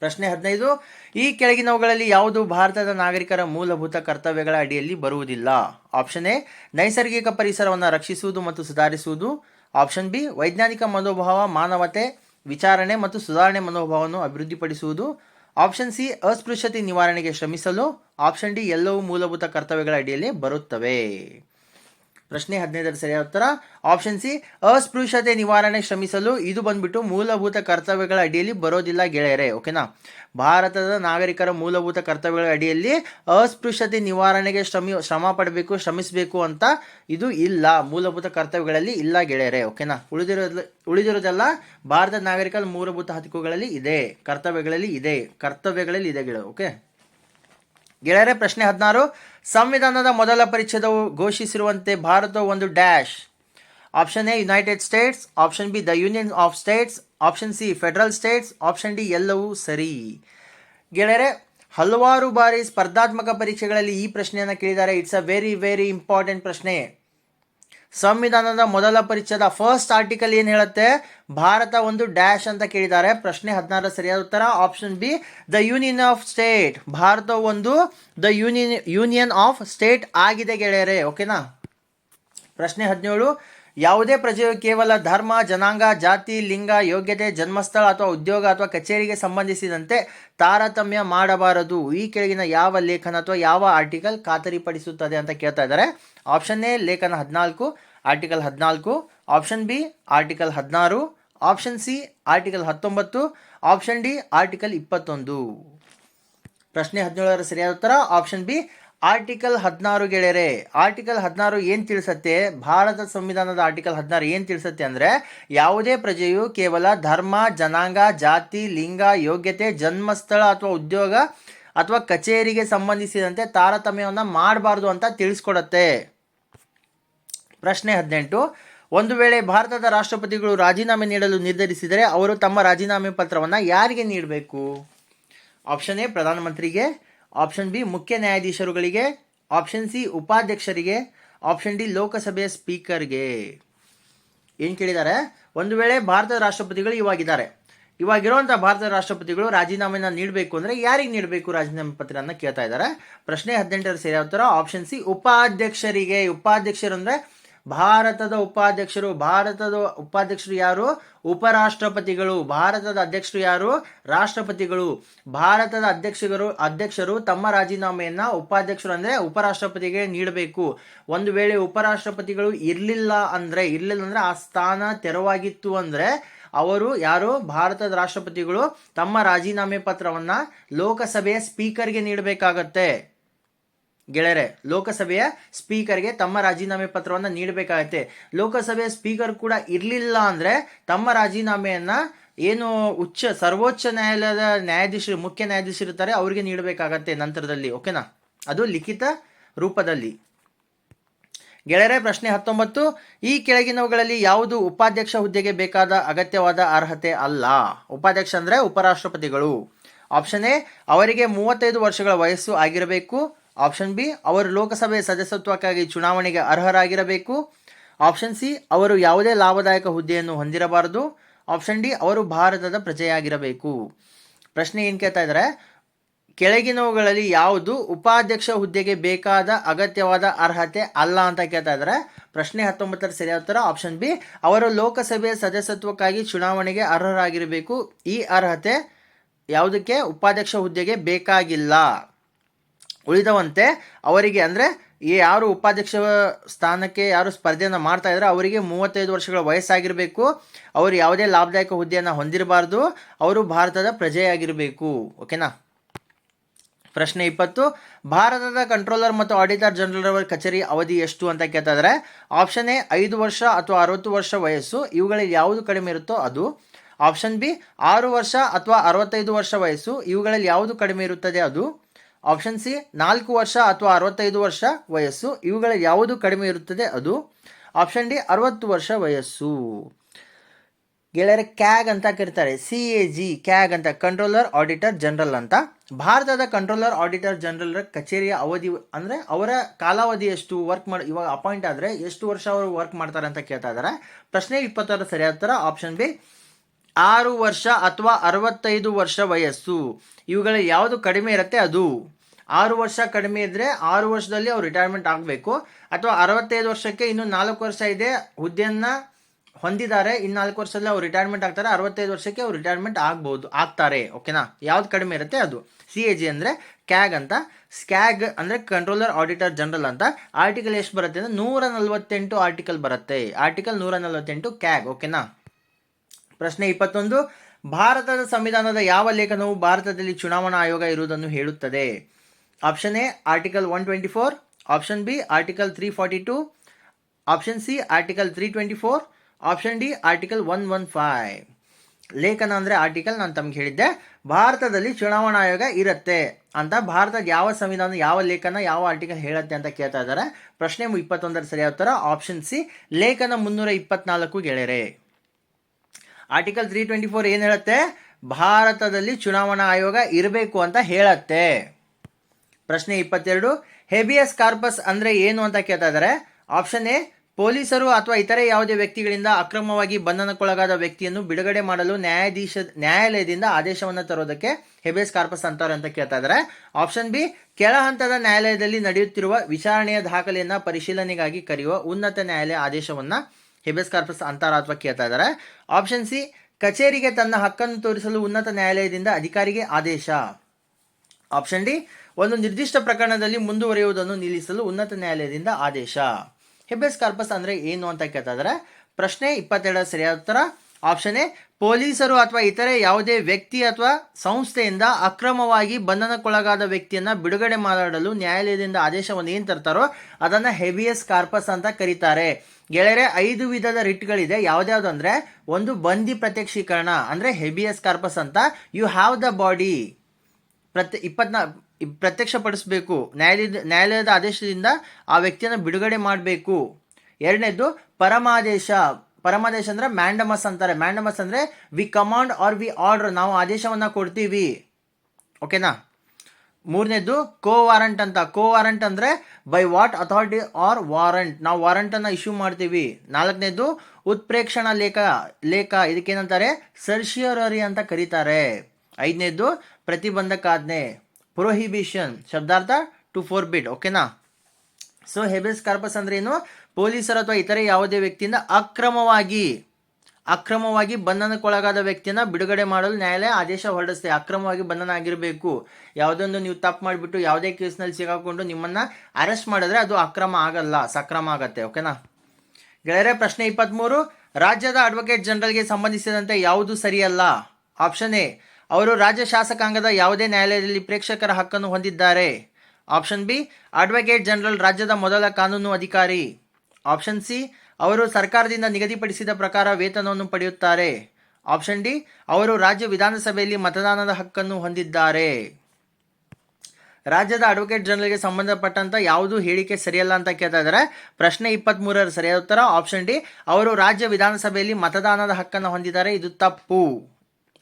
[SPEAKER 1] ಪ್ರಶ್ನೆ ಹದಿನೈದು, ಈ ಕೆಳಗಿನವುಗಳಲ್ಲಿ ಯಾವುದು ಭಾರತದ ನಾಗರಿಕರ ಮೂಲಭೂತ ಕರ್ತವ್ಯಗಳ ಅಡಿಯಲ್ಲಿ ಬರುವುದಿಲ್ಲ? ಆಪ್ಷನ್ ಎ, ನೈಸರ್ಗಿಕ ಪರಿಸರವನ್ನು ರಕ್ಷಿಸುವುದು ಮತ್ತು ಸುಧಾರಿಸುವುದು. ಆಪ್ಷನ್ ಬಿ, ವೈಜ್ಞಾನಿಕ ಮನೋಭಾವ, ಮಾನವತೆ, ವಿಚಾರಣೆ ಮತ್ತು ಸುಧಾರಣೆ ಮನೋಭಾವವನ್ನು ಅಭಿವೃದ್ಧಿಪಡಿಸುವುದು. ಆಪ್ಷನ್ ಸಿ, ಅಸ್ಪೃಶ್ಯತೆ ನಿವಾರಣೆಗೆ ಶ್ರಮಿಸಲು. ಆಪ್ಷನ್ ಡಿ, ಎಲ್ಲವೂ ಮೂಲಭೂತ ಕರ್ತವ್ಯಗಳ ಅಡಿಯಲ್ಲಿ ಬರುತ್ತವೆ. ಪ್ರಶ್ನೆ ಹದಿನೈದರ ಸರಿಯಾದ ಉತ್ತರ. ಆಪ್ಷನ್ ಸಿ ಅಸ್ಪೃಶ್ಯತೆ ನಿವಾರಣೆ ಶ್ರಮಿಸಲು ಇದು ಬಂದ್ಬಿಟ್ಟು ಮೂಲಭೂತ ಕರ್ತವ್ಯಗಳ ಅಡಿಯಲ್ಲಿ ಬರೋದಿಲ್ಲ ಗೆಳೆಯರೆ, ಓಕೆನಾ? ಭಾರತದ ನಾಗರಿಕರ ಮೂಲಭೂತ ಕರ್ತವ್ಯಗಳ ಅಡಿಯಲ್ಲಿ ಅಸ್ಪೃಶ್ಯತೆ ನಿವಾರಣೆಗೆ ಶ್ರಮಿ, ಶ್ರಮ ಪಡಬೇಕು, ಶ್ರಮಿಸಬೇಕು ಅಂತ ಇದು ಇಲ್ಲ. ಮೂಲಭೂತ ಕರ್ತವ್ಯಗಳಲ್ಲಿ ಇಲ್ಲ ಗೆಳೆಯರೆ, ಓಕೆನಾ? ಉಳಿದಿರೋದ್ ಉಳಿದಿರೋದೆಲ್ಲ ಭಾರತದ ನಾಗರಿಕರ ಮೂಲಭೂತ ಹಕ್ಕುಗಳಲ್ಲಿ ಇದೆ, ಕರ್ತವ್ಯಗಳಲ್ಲಿ ಇದೆ ಕರ್ತವ್ಯಗಳಲ್ಲಿ ಇದೆ ಗೆಳೆಯ ಓಕೆ? ಗೆಳೆಯರೆ, ಪ್ರಶ್ನೆ ಹದಿನಾರು ಸಂವಿಧಾನದ ಮೊದಲ ಪರಿಚ್ಛೇದವು ಘೋಷಿಸಿರುವಂತೆ ಭಾರತವು ಒಂದು dash. Option A, united states. Option B, the union of states. Option C, federal states. Option D, ಎಲ್ಲವೂ ಸರಿ. ಗೆಳೆಯರೆ, ಹಲವಾರು ಬಾರಿ ಸ್ಪರ್ಧಾತ್ಮಕ ಪರೀಕ್ಷೆಗಳಲ್ಲಿ ಈ ಪ್ರಶ್ನೆಯನ್ನು ಕೇಳಿದ್ದಾರೆ. It's a very very important ಪ್ರಶ್ನೆ. ಸಂವಿಧಾನದ ಮೊದಲ ಪರಿಚಯದ ಫಸ್ಟ್ ಆರ್ಟಿಕಲ್ ಏನು ಹೇಳುತ್ತೆ? ಭಾರತ ಒಂದು ಡ್ಯಾಶ್ ಅಂತ ಕೇಳಿದ್ದಾರೆ. ಪ್ರಶ್ನೆ ಹದಿನಾರರ ಸರಿಯಾದ ಉತ್ತರ. Option B the union of state Bharat ಒಂದು the union union of state ಆಗಿದೆ ಗೆಳೆಯರೇ ಓಕೆನಾ ಪ್ರಶ್ನೆ ಹದಿನೇಳು ಯಾವುದೇ ಪ್ರಜೆಯು ಕೇವಲ ಧರ್ಮ, ಜನಾಂಗ, ಜಾತಿ, ಲಿಂಗ, ಯೋಗ್ಯತೆ, ಜನ್ಮಸ್ಥಳ ಅಥವಾ ಉದ್ಯೋಗ ಅಥವಾ ಕಚೇರಿಗೆ ಸಂಬಂಧಿಸಿದಂತೆ ತಾರತಮ್ಯ ಮಾಡಬಾರದು. ಈ ಕೆಳಗಿನ ಯಾವ ಲೇಖನ ಅಥವಾ ಯಾವ ಆರ್ಟಿಕಲ್ ಖಾತರಿಪಡಿಸುತ್ತದೆ ಅಂತ ಕೇಳ್ತಾ ಇದ್ದಾರೆ. ಆಪ್ಷನ್ ಎ, ಲೇಖನ ಹದಿನಾಲ್ಕು ಆರ್ಟಿಕಲ್ ಹದಿನಾಲ್ಕು ಆಪ್ಷನ್ ಬಿ ಆರ್ಟಿಕಲ್ ಹದಿನಾರು ಆಪ್ಷನ್ ಸಿ ಆರ್ಟಿಕಲ್ ಹತ್ತೊಂಬತ್ತು ಆಪ್ಷನ್ ಡಿ ಆರ್ಟಿಕಲ್ ಇಪ್ಪತ್ತೊಂದು. ಪ್ರಶ್ನೆ ಹದಿನೇಳರ ಸರಿಯಾದ ಉತ್ತರ ಆಪ್ಷನ್ ಬಿ ಆರ್ಟಿಕಲ್ ಹದಿನಾರು ಗೆಳೆಯರೆ, ಆರ್ಟಿಕಲ್ ಹದಿನಾರು ಏನು ತಿಳಿಸತ್ತೆ? ಭಾರತ ಸಂವಿಧಾನದ ಆರ್ಟಿಕಲ್ ಹದಿನಾರು ಏನು ತಿಳಿಸತ್ತೆ ಅಂದರೆ, ಯಾವುದೇ ಪ್ರಜೆಯು ಕೇವಲ ಧರ್ಮ, ಜನಾಂಗ, ಜಾತಿ, ಲಿಂಗ, ಯೋಗ್ಯತೆ, ಜನ್ಮಸ್ಥಳ ಅಥವಾ ಉದ್ಯೋಗ ಅಥವಾ ಕಚೇರಿಗೆ ಸಂಬಂಧಿಸಿದಂತೆ ತಾರತಮ್ಯವನ್ನು ಮಾಡಬಾರ್ದು ಅಂತ ತಿಳಿಸ್ಕೊಡತ್ತೆ. ಪ್ರಶ್ನೆ ಹದಿನೆಂಟು, ಒಂದು ವೇಳೆ ಭಾರತದ ರಾಷ್ಟ್ರಪತಿಗಳು ರಾಜೀನಾಮೆ ನೀಡಲು ನಿರ್ಧರಿಸಿದರೆ, ಅವರು ತಮ್ಮ ರಾಜೀನಾಮೆ ಪತ್ರವನ್ನು ಯಾರಿಗೆ ನೀಡಬೇಕು? ಆಪ್ಷನ್ ಎ, ಪ್ರಧಾನಮಂತ್ರಿಗೆ. ಆಪ್ಷನ್ ಬಿ, ಮುಖ್ಯ ನ್ಯಾಯಾಧೀಶರುಗಳಿಗೆ, ಆಪ್ಷನ್ ಸಿ, ಉಪಾಧ್ಯಕ್ಷರಿಗೆ, ಆಪ್ಷನ್ ಡಿ ಲೋಕಸಭೆಯ ಸ್ಪೀಕರ್ಗೆ. ಏನು ಕೇಳಿದ್ದಾರೆ ಒಂದು ವೇಳೆ ಭಾರತದ ರಾಷ್ಟ್ರಪತಿಗಳು ಇವಾಗಿದ್ದಾರೆ. ಇವಾಗಿರುವಂಥ ಭಾರತದ ರಾಷ್ಟ್ರಪತಿಗಳು ರಾಜೀನಾಮೆನ ನೀಡಬೇಕು ಅಂದರೆ ಯಾರಿಗೆ ನೀಡಬೇಕು ರಾಜೀನಾಮೆ ಪತ್ರವನ್ನು ಕೇಳ್ತಾ ಇದ್ದಾರೆ? ಪ್ರಶ್ನೆ ಹದಿನೆಂಟರ ಸೇರಿ ಉತ್ತರ, ಆಪ್ಷನ್ ಸಿ, ಉಪಾಧ್ಯಕ್ಷರಿಗೆ. ಉಪಾಧ್ಯಕ್ಷರು ಅಂದರೆ ಭಾರತದ ಉಪಾಧ್ಯಕ್ಷರು ಭಾರತದ ಉಪಾಧ್ಯಕ್ಷರು ಯಾರು? ಉಪರಾಷ್ಟ್ರಪತಿಗಳು. ಭಾರತದ ಅಧ್ಯಕ್ಷರು ಯಾರು? ರಾಷ್ಟ್ರಪತಿಗಳು. ಭಾರತದ ಅಧ್ಯಕ್ಷರು ಅಧ್ಯಕ್ಷರು ತಮ್ಮ ರಾಜೀನಾಮೆಯನ್ನ ಉಪಾಧ್ಯಕ್ಷರು ಅಂದರೆ ಉಪರಾಷ್ಟ್ರಪತಿಗೆ ನೀಡಬೇಕು. ಒಂದು ವೇಳೆ ಉಪರಾಷ್ಟ್ರಪತಿಗಳು ಇರಲಿಲ್ಲ ಅಂದರೆ ಇರಲಿಲ್ಲ ಅಂದರೆ ಆ ಸ್ಥಾನ ತೆರವಾಗಿತ್ತು ಅಂದರೆ ಅವರು ಯಾರು? ಭಾರತದ ರಾಷ್ಟ್ರಪತಿಗಳು ತಮ್ಮ ರಾಜೀನಾಮೆ ಪತ್ರವನ್ನು ಲೋಕಸಭೆಯ ಸ್ಪೀಕರ್ಗೆ ನೀಡಬೇಕಾಗತ್ತೆ. ಗೆಳೆಯರೆ, ಲೋಕಸಭೆಯ ಸ್ಪೀಕರ್ಗೆ ತಮ್ಮ ರಾಜೀನಾಮೆ ಪತ್ರವನ್ನು ನೀಡಬೇಕಾಗತ್ತೆ. ಲೋಕಸಭೆಯ ಸ್ಪೀಕರ್ ಕೂಡ ಇರಲಿಲ್ಲ ಅಂದರೆ ತಮ್ಮ ರಾಜೀನಾಮೆಯನ್ನು ಏನು ಉಚ್ಚ, ಸರ್ವೋಚ್ಚ ನ್ಯಾಯಾಲಯದ ನ್ಯಾಯಾಧೀಶರು, ಮುಖ್ಯ ನ್ಯಾಯಾಧೀಶರು ಇರ್ತಾರೆ, ಅವರಿಗೆ ನೀಡಬೇಕಾಗತ್ತೆ ನಂತರದಲ್ಲಿ, ಓಕೆನಾ? ಅದು ಲಿಖಿತ ರೂಪದಲ್ಲಿ. ಗೆಳೆಯರೆ, ಪ್ರಶ್ನೆ ಹತ್ತೊಂಬತ್ತು. ಈ ಕೆಳಗಿನವುಗಳಲ್ಲಿ ಯಾವುದು ಉಪಾಧ್ಯಕ್ಷ ಹುದ್ದೆಗೆ ಬೇಕಾದ ಅಗತ್ಯವಾದ ಅರ್ಹತೆ ಅಲ್ಲ? ಉಪಾಧ್ಯಕ್ಷ ಅಂದರೆ ಉಪರಾಷ್ಟ್ರಪತಿಗಳು. ಆಪ್ಷನ್ ಎ, ಅವರಿಗೆ ಮೂವತ್ತೈದು ವರ್ಷಗಳ ವಯಸ್ಸು ಆಗಿರಬೇಕು. ಆಪ್ಷನ್ ಬಿ, ಅವರು ಲೋಕಸಭೆ ಸದಸ್ಯತ್ವಕ್ಕಾಗಿ ಚುನಾವಣೆಗೆ ಅರ್ಹರಾಗಿರಬೇಕು. ಆಪ್ಷನ್ ಸಿ, ಅವರು ಯಾವುದೇ ಲಾಭದಾಯಕ ಹುದ್ದೆಯನ್ನು ಹೊಂದಿರಬಾರದು. ಆಪ್ಷನ್ ಡಿ, ಅವರು ಭಾರತದ ಪ್ರಜೆಯಾಗಿರಬೇಕು. ಪ್ರಶ್ನೆ ಏನು ಕೇಳ್ತಾ ಇದ್ದಾರೆ? ಕೆಳಗಿನವುಗಳಲ್ಲಿ ಯಾವುದು ಉಪಾಧ್ಯಕ್ಷ ಹುದ್ದೆಗೆ ಬೇಕಾದ ಅಗತ್ಯವಾದ ಅರ್ಹತೆ ಅಲ್ಲ ಅಂತ ಕೇಳ್ತಾ ಇದ್ದಾರೆ. ಪ್ರಶ್ನೆ ಹತ್ತೊಂಬತ್ತರ ಸರಿಯಾದ ಉತ್ತರ, ಆಪ್ಷನ್ ಬಿ, ಅವರು ಲೋಕಸಭೆಯ ಸದಸ್ಯತ್ವಕ್ಕಾಗಿ ಚುನಾವಣೆಗೆ ಅರ್ಹರಾಗಿರಬೇಕು. ಈ ಅರ್ಹತೆ ಯಾವುದಕ್ಕೆ? ಉಪಾಧ್ಯಕ್ಷ ಹುದ್ದೆಗೆ ಬೇಕಾಗಿಲ್ಲ. ಉಳಿದವಂತೆ ಅವರಿಗೆ ಅಂದರೆ ಈ ಯಾರು ಉಪಾಧ್ಯಕ್ಷ ಸ್ಥಾನಕ್ಕೆ ಯಾರು ಸ್ಪರ್ಧೆಯನ್ನು ಮಾಡ್ತಾ ಇದ್ದಾರೆ ಅವರಿಗೆ ಮೂವತ್ತೈದು ವರ್ಷಗಳ ವಯಸ್ಸಾಗಿರಬೇಕು. ಅವರು ಯಾವುದೇ ಲಾಭದಾಯಕ ಹುದ್ದೆಯನ್ನು ಹೊಂದಿರಬಾರ್ದು. ಅವರು ಭಾರತದ ಪ್ರಜೆಯಾಗಿರಬೇಕು. ಓಕೆನಾ ಪ್ರಶ್ನೆ ಇಪ್ಪತ್ತು. ಭಾರತದ ಕಂಟ್ರೋಲರ್ ಮತ್ತು ಆಡಿಟರ್ ಜನರಲ್ ಕಚೇರಿ ಅವಧಿ ಎಷ್ಟು ಅಂತ ಕೇಳ್ತಾ ಇದ್ದಾರೆ ಆಪ್ಷನ್ ಎ, ಐದು ವರ್ಷ ಅಥವಾ ಅರವತ್ತು ವರ್ಷ ವಯಸ್ಸು. ಇವುಗಳಲ್ಲಿ ಯಾವುದು ಕಡಿಮೆ ಇರುತ್ತೋ ಅದು. ಆಪ್ಷನ್ ಬಿ, ಆರು ವರ್ಷ ಅಥವಾ ಅರವತ್ತೈದು ವರ್ಷ ವಯಸ್ಸು. ಇವುಗಳಲ್ಲಿ ಯಾವುದು ಕಡಿಮೆ ಇರುತ್ತದೆ ಅದು. ಆಪ್ಷನ್ ಸಿ ನಾಲ್ಕು ವರ್ಷ ಅಥವಾ ಅರವತ್ತೈದು ವರ್ಷ ವಯಸ್ಸು. ಇವುಗಳ ಯಾವುದು ಕಡಿಮೆ ಇರುತ್ತದೆ? ಅದು ಆಪ್ಷನ್ ಡಿ ಅರವತ್ತು ವರ್ಷ ವಯಸ್ಸು. ಗೆಳೆಯರೆ ಕ್ಯಾಗ್ ಅಂತ ಕರೀತಾರೆ. ಸಿ ಎ ಜಿ ಕ್ಯಾಗ್ ಅಂತ ಕಂಟ್ರೋಲರ್ ಆಡಿಟರ್ ಜನರಲ್ ಅಂತ. ಭಾರತದ ಕಂಟ್ರೋಲರ್ ಆಡಿಟರ್ ಜನರಲ್ ಕಚೇರಿಯ ಅವಧಿ ಅಂದರೆ ಅವರ ಕಾಲಾವಧಿ ಎಷ್ಟು? ವರ್ಕ್ ಮಾಡಿ, ಇವಾಗ ಅಪಾಯಿಂಟ್ ಆದರೆ ಎಷ್ಟು ವರ್ಷ ಅವರು ವರ್ಕ್ ಮಾಡ್ತಾರೆ ಅಂತ ಕೇಳ್ತಾ ಇದ್ದಾರೆ. ಪ್ರಶ್ನೆ ಇಪ್ಪತ್ತರ ಸರಿಯಾದ ಥರ ಆಪ್ಷನ್ ಬಿ ಆರು ವರ್ಷ ಅಥವಾ ಅರವತ್ತೈದು ವರ್ಷ ವಯಸ್ಸು. ಇವುಗಳ ಯಾವುದು ಕಡಿಮೆ ಇರುತ್ತೆ ಅದು. ಆರು ವರ್ಷ ಕಡಿಮೆ ಇದ್ದರೆ ಆರು ವರ್ಷದಲ್ಲಿ ಅವ್ರು ರಿಟೈರ್ಮೆಂಟ್ ಆಗಬೇಕು. ಅಥವಾ ಅರವತ್ತೈದು ವರ್ಷಕ್ಕೆ ಇನ್ನು ನಾಲ್ಕು ವರ್ಷ ಇದೆ, ಹುದ್ದೆಯನ್ನು ಹೊಂದಿದ್ದಾರೆ, ಇನ್ನು ನಾಲ್ಕು ವರ್ಷದಲ್ಲಿ ಅವ್ರು ರಿಟೈರ್ಮೆಂಟ್ ಆಗ್ತಾರೆ, ಅರವತ್ತೈದು ವರ್ಷಕ್ಕೆ ಅವ್ರು ರಿಟೈರ್ಮೆಂಟ್ ಆಗ್ಬೋದು, ಆಗ್ತಾರೆ. ಓಕೆನಾ ಯಾವ್ದು ಕಡಿಮೆ ಇರುತ್ತೆ ಅದು? ಸಿ ಎ ಜಿ ಅಂದರೆ ಕ್ಯಾಗ್ ಅಂತ. ಸ್ಕ್ಯಾಗ್ ಅಂದರೆ ಕಂಟ್ರೋಲರ್ ಆಡಿಟರ್ ಜನರಲ್ ಅಂತ. ಆರ್ಟಿಕಲ್ ಎಷ್ಟು ಬರುತ್ತೆ ಅಂದರೆ ನೂರ ನಲವತ್ತೆಂಟು ಆರ್ಟಿಕಲ್ ಬರುತ್ತೆ. ಆರ್ಟಿಕಲ್ ನೂರ ನಲವತ್ತೆಂಟು ಕ್ಯಾಗ್ ಓಕೆನಾ ಪ್ರಶ್ನೆ ಇಪ್ಪತ್ತೊಂದು, ಭಾರತದ ಸಂವಿಧಾನದ ಯಾವ ಲೇಖನವು ಭಾರತದಲ್ಲಿ ಚುನಾವಣಾ ಆಯೋಗ ಇರುವುದನ್ನು ಹೇಳುತ್ತದೆ? Option A, article one twenty four, option B, article three forty two, option C, article three twenty four, option D, article one one five. ಲೇಖನ ಅಂದರೆ ಆರ್ಟಿಕಲ್ ನಾನು ತಮ್ಗೆ ಹೇಳಿದ್ದೆ. ಭಾರತದಲ್ಲಿ ಚುನಾವಣಾ ಆಯೋಗ ಇರುತ್ತೆ ಅಂತ ಭಾರತದ ಯಾವ ಸಂವಿಧಾನ, ಯಾವ ಲೇಖನ, ಯಾವ ಆರ್ಟಿಕಲ್ ಹೇಳುತ್ತೆ ಅಂತ ಕೇಳ್ತಾ ಇದ್ದಾರೆ. ಪ್ರಶ್ನೆ ಇಪ್ಪತ್ತೊಂದರ ಸರಿಯಾದ ಉತ್ತರ, ಆಪ್ಷನ್ ಸಿ, ಲೇಖನ ಮುನ್ನೂರ ಇಪ್ಪತ್ನಾಲ್ಕು ಗೆಳೆಯರೆ. ಆರ್ಟಿಕಲ್ ತ್ರೀ ಟ್ವೆಂಟಿ ಫೋರ್ ಏನು ಹೇಳುತ್ತೆ? ಭಾರತದಲ್ಲಿ ಚುನಾವಣಾ ಆಯೋಗ ಇರಬೇಕು ಅಂತ ಹೇಳತ್ತೆ. ಪ್ರಶ್ನೆ ಇಪ್ಪತ್ತೆರಡು, ಹೆಬಿಯಸ್ ಕಾರ್ಪಸ್ ಅಂದರೆ ಏನು ಅಂತ ಕೇಳ್ತಾ ಇದ್ದಾರೆ? ಆಪ್ಷನ್ ಎ, ಪೊಲೀಸರು ಅಥವಾ ಇತರೆ ಯಾವುದೇ ವ್ಯಕ್ತಿಗಳಿಂದ ಅಕ್ರಮವಾಗಿ ಬಂಧನಕ್ಕೊಳಗಾದ ವ್ಯಕ್ತಿಯನ್ನು ಬಿಡುಗಡೆ ಮಾಡಲು ನ್ಯಾಯಾಧೀಶ, ನ್ಯಾಯಾಲಯದಿಂದ ಆದೇಶವನ್ನು ತರೋದಕ್ಕೆ ಹೆಬಿಯಸ್ ಕಾರ್ಪಸ್ ಅಂತಾರೆ ಅಂತ ಕೇಳ್ತಾ ಇದ್ದಾರೆ. ಆಪ್ಷನ್ ಬಿ, ಕೆಳ ಹಂತದ ನ್ಯಾಯಾಲಯದಲ್ಲಿ ನಡೆಯುತ್ತಿರುವ ವಿಚಾರಣೆಯ ದಾಖಲೆಯನ್ನು ಪರಿಶೀಲನೆಗಾಗಿ ಕರೆಯುವ ಉನ್ನತ ನ್ಯಾಯಾಲಯ ಆದೇಶವನ್ನು ಹೆಬಿಯಸ್ ಕಾರ್ಪಸ್ ಅಂತಾರ ಅಥವಾ ಕೇಳ್ತಾ ಇದ್ದಾರೆ. ಆಪ್ಷನ್ ಸಿ, ಕಚೇರಿಗೆ ತನ್ನ ಹಕ್ಕನ್ನು ತೋರಿಸಲು ಉನ್ನತ ನ್ಯಾಯಾಲಯದಿಂದ ಅಧಿಕಾರಿಗೆ ಆದೇಶ. ಆಪ್ಷನ್ ಡಿ, ಒಂದು ನಿರ್ದಿಷ್ಟ ಪ್ರಕರಣದಲ್ಲಿ ಮುಂದುವರಿಯುವುದನ್ನು ನಿಲ್ಲಿಸಲು ಉನ್ನತ ನ್ಯಾಯಾಲಯದಿಂದ ಆದೇಶ. ಹೆಬೆಸ್ ಕಾರ್ಪಸ್ ಅಂದರೆ ಏನು ಅಂತ ಕೇಳ್ತಾ ಇದ್ದಾರೆ. ಪ್ರಶ್ನೆ ಇಪ್ಪತ್ತೆರಡರ ಸರಿಯಾದ ಉತ್ತರ ಆಪ್ಷನ್ ಎ ಪೊಲೀಸರು ಅಥವಾ ಇತರೆ ಯಾವುದೇ ವ್ಯಕ್ತಿ ಅಥವಾ ಸಂಸ್ಥೆಯಿಂದ ಅಕ್ರಮವಾಗಿ ಬಂಧನಕ್ಕೊಳಗಾದ ವ್ಯಕ್ತಿಯನ್ನು ಬಿಡುಗಡೆ ಮಾಡಲು ನ್ಯಾಯಾಲಯದಿಂದ ಆದೇಶವನ್ನು ಏನು ತರ್ತಾರೋ ಅದನ್ನು ಹೆವಿಯಸ್ ಕಾರ್ಪಸ್ ಅಂತ ಕರೀತಾರೆ. ಗೆಳೆಯರೆ, ಐದು ವಿಧದ ರಿಟ್ಗಳಿದೆ. ಯಾವ್ದ್ಯಾವ್ದು ಅಂದರೆ ಒಂದು ಬಂದಿ ಪ್ರತ್ಯಕ್ಷೀಕರಣ, ಅಂದರೆ ಹೆಬಿಯಸ್ ಕಾರ್ಪಸ್ ಅಂತ ಯು ಹ್ಯಾವ್ ದ ಬಾಡಿ ಪ್ರತ್ಯ, ಇಪ್ಪತ್ನಾ, ಪ್ರತ್ಯಕ್ಷಪಡಿಸಬೇಕು. ನ್ಯಾಯಾಲಯದ ನ್ಯಾಯಾಲಯದ ಆದೇಶದಿಂದ ಆ ವ್ಯಕ್ತಿಯನ್ನು ಬಿಡುಗಡೆ ಮಾಡಬೇಕು. ಎರಡನೇದು ಪರಮಾದೇಶ ಪರಮಾದೇಶ ಅಂದರೆ ಮ್ಯಾಂಡಮಸ್ ಅಂತಾರೆ. ಮ್ಯಾಂಡಮಸ್ ಅಂದರೆ we command or we order ನಾವು ಆದೇಶವನ್ನು ಕೊಡ್ತೀವಿ. ಓಕೆನಾ? ಮೂರನೇದು ಕೋ ವಾರಂಟ್ ಅಂತ. ಕೋ ವಾರಂಟ್ ಅಂದರೆ by what authority or warrant ನಾವು ವಾರಂಟನ್ನು ಇಶ್ಯೂ ಮಾಡ್ತೀವಿ. ನಾಲ್ಕನೇದು ಉತ್ಪ್ರೇಕ್ಷಣ ಲೇಖ ಲೇಖ ಇದಕ್ಕೇನಂತಾರೆ ಸರ್ಶಿಯರರಿ ಅಂತ ಕರೀತಾರೆ. ಐದನೇದು ಪ್ರತಿಬಂಧಕಾಜ್ಞೆ ಪ್ರೊಹಿಬಿಷನ್ ಶಬ್ದಾರ್ಥ ಟು ಫೋರ್ ಬಿಡ್ ಓಕೆನಾ? ಸೊ ಹೆಬಿಸ್ ಕಾರ್ಪಸ್ ಅಂದ್ರೆ ಏನು? ಪೊಲೀಸರು ಅಥವಾ ಇತರೆ ಯಾವುದೇ ವ್ಯಕ್ತಿಯಿಂದ ಅಕ್ರಮವಾಗಿ ಅಕ್ರಮವಾಗಿ ಬಂಧನಕ್ಕೊಳಗಾದ ವ್ಯಕ್ತಿಯನ್ನು ಬಿಡುಗಡೆ ಮಾಡಲು ನ್ಯಾಯಾಲಯ ಆದೇಶ ಹೊರಡಿಸುತ್ತೆ. ಅಕ್ರಮವಾಗಿ ಬಂಧನ ಆಗಿರಬೇಕು ಯಾವುದೊಂದು ನೀವು ತಪ್ಪು ಮಾಡಿಬಿಟ್ಟು ಯಾವುದೇ ಕೇಸ್ನಲ್ಲಿ ಸಿಗಾಕೊಂಡು ನಿಮ್ಮನ್ನು ಅರೆಸ್ಟ್ ಮಾಡಿದ್ರೆ ಅದು ಅಕ್ರಮ ಆಗಲ್ಲ, ಸಕ್ರಮ ಆಗತ್ತೆ, ಓಕೆನಾ? ಗೆಳೆಯರೆ, ಪ್ರಶ್ನೆ ಇಪ್ಪತ್ತ್ಮೂರು ರಾಜ್ಯದ ಅಡ್ವೊಕೇಟ್ ಜನರಲ್ಗೆ ಸಂಬಂಧಿಸಿದಂತೆ ಯಾವುದು ಸರಿಯಲ್ಲ? ಆಪ್ಷನ್ ಎ, ಅವರು ರಾಜ್ಯ ಶಾಸಕಾಂಗದ ಯಾವುದೇ ನ್ಯಾಯಾಲಯದಲ್ಲಿ ಪ್ರೇಕ್ಷಕರ ಹಕ್ಕನ್ನು ಹೊಂದಿದ್ದಾರೆ. ಆಪ್ಷನ್ ಬಿ ಅಡ್ವೊಕೇಟ್ ಜನರಲ್ ರಾಜ್ಯದ ಮೊದಲ ಕಾನೂನು ಅಧಿಕಾರಿ. ಆಪ್ಷನ್ ಸಿ, ಅವರು ಸರ್ಕಾರದಿಂದ ನಿಗದಿಪಡಿಸಿದ ಪ್ರಕಾರ ವೇತನವನ್ನು ಪಡೆಯುತ್ತಾರೆ. ಆಪ್ಷನ್ ಡಿ, ಅವರು ರಾಜ್ಯ ವಿಧಾನಸಭೆಯಲ್ಲಿ ಮತದಾನದ ಹಕ್ಕನ್ನು ಹೊಂದಿದ್ದಾರೆ. ರಾಜ್ಯದ ಅಡ್ವೊಕೇಟ್ ಜನರಲ್ಗೆ ಸಂಬಂಧಪಟ್ಟಂತ ಯಾವುದು ಹೇಳಿಕೆ ಸರಿಯಲ್ಲ ಅಂತ ಕೇಳ್ತಾ ಇದ್ದಾರೆ. ಪ್ರಶ್ನೆ ಇಪ್ಪತ್ತ್ ಮೂರರ ಸರಿಯಾದ ಉತ್ತರ, ಆಪ್ಷನ್ ಡಿ, ಅವರು ರಾಜ್ಯ ವಿಧಾನಸಭೆಯಲ್ಲಿ ಮತದಾನದ ಹಕ್ಕನ್ನು ಹೊಂದಿದ್ದಾರೆ. ಇದು ತಪ್ಪು.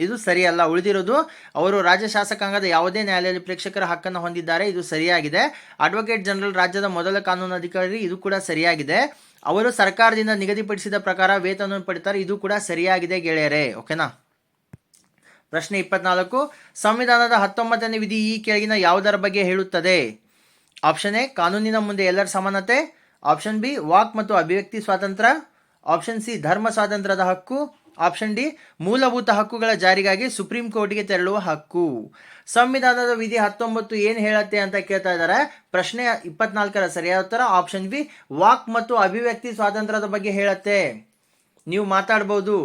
[SPEAKER 1] ಇದು ಸರಿಯಲ್ಲ ಉಳಿದಿರೋದು, ಅವರು ರಾಜ್ಯ ಶಾಸಕಾಂಗದ ಯಾವುದೇ ನ್ಯಾಯಾಲಯದಲ್ಲಿ ಪ್ರೇಕ್ಷಕರ ಹಕ್ಕನ್ನು ಹೊಂದಿದ್ದಾರೆ, ಇದು ಸರಿಯಾಗಿದೆ. ಅಡ್ವೊಕೇಟ್ ಜನರಲ್ ರಾಜ್ಯದ ಮೊದಲ ಕಾನೂನು ಅಧಿಕಾರಿ, ಇದು ಕೂಡ ಸರಿಯಾಗಿದೆ. ಅವರು ಸರ್ಕಾರದಿಂದ ನಿಗದಿಪಡಿಸಿದ ಪ್ರಕಾರ ವೇತನ ಪಡಿತಾರೆ ಇದು ಕೂಡ ಸರಿಯಾಗಿದೆ ಗೆಳೆಯರೇ. ಓಕೆನಾ ಪ್ರಶ್ನೆ ಇಪ್ಪತ್ನಾಲ್ಕು. ಸಂವಿಧಾನದ ಹತ್ತೊಂಬತ್ತನೇ ವಿಧಿ ಈ ಕೆಳಗಿನ ಯಾವುದರ ಬಗ್ಗೆ ಹೇಳುತ್ತದೆ? ಆಪ್ಷನ್ ಎ ಕಾನೂನಿನ ಮುಂದೆ ಎಲ್ಲರ ಸಮಾನತೆ. ಆಪ್ಷನ್ ಬಿ ವಾಕ್ ಮತ್ತು ಅಭಿವ್ಯಕ್ತಿ ಸ್ವಾತಂತ್ರ್ಯ ಆಪ್ಷನ್ ಸಿ ಧರ್ಮ ಸ್ವಾತಂತ್ರ್ಯದ ಹಕ್ಕು. ಆಪ್ಷನ್ ಡಿ ಮೂಲಭೂತ ಹಕ್ಕುಗಳ ಜಾರಿಗಾಗಿ ಸುಪ್ರೀಂ ಕೋರ್ಟ್ಗೆ ತೆರಳುವ ಹಕ್ಕು. ಸಂವಿಧಾನದ ವಿಧಿ ಹತ್ತೊಂಬತ್ತು ಏನು ಹೇಳತ್ತೆ ಅಂತ ಕೇಳ್ತಾ ಇದ್ದಾರೆ ಪ್ರಶ್ನೆ ಇಪ್ಪತ್ನಾಲ್ಕರ ಸರಿಯಾದ ಉತ್ತರ ಆಪ್ಷನ್ ಬಿ ವಾಕ್ ಮತ್ತು ಅಭಿವ್ಯಕ್ತಿ ಸ್ವಾತಂತ್ರ್ಯದ ಬಗ್ಗೆ ಹೇಳತ್ತೆ. ನೀವು ಮಾತಾಡ್ಬೋದು,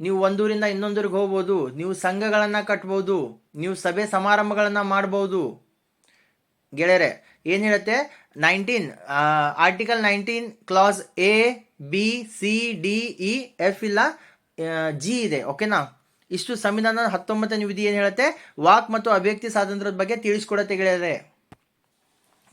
[SPEAKER 1] ನೀವು ಒಂದೂರಿಂದ ಇನ್ನೊಂದೂರಿಗೆ ಹೋಗ್ಬೋದು, ನೀವು ಸಂಘಗಳನ್ನು ಕಟ್ಬೋದು, ನೀವು ಸಭೆ ಸಮಾರಂಭಗಳನ್ನು ಮಾಡ್ಬೋದು. ಗೆಳೆಯರೆ, ಏನು ಹೇಳುತ್ತೆ? Nineteen article nineteen clause A B C D E F ಇಲ್ಲ. ಜಿ ಇದೆ ಓಕೆನಾ ಇಷ್ಟು ಸಂವಿಧಾನ ಹತ್ತೊಂಬತ್ತನೇ ವಿಧಿ ಏನು ಹೇಳುತ್ತೆ? ವಾಕ್ ಮತ್ತು ಅಭಿವ್ಯಕ್ತಿ ಸ್ವಾತಂತ್ರ್ಯದ ಬಗ್ಗೆ ತಿಳಿಸ್ಕೊಡತ್ತೆ ಗೆಳೆಯರೆ.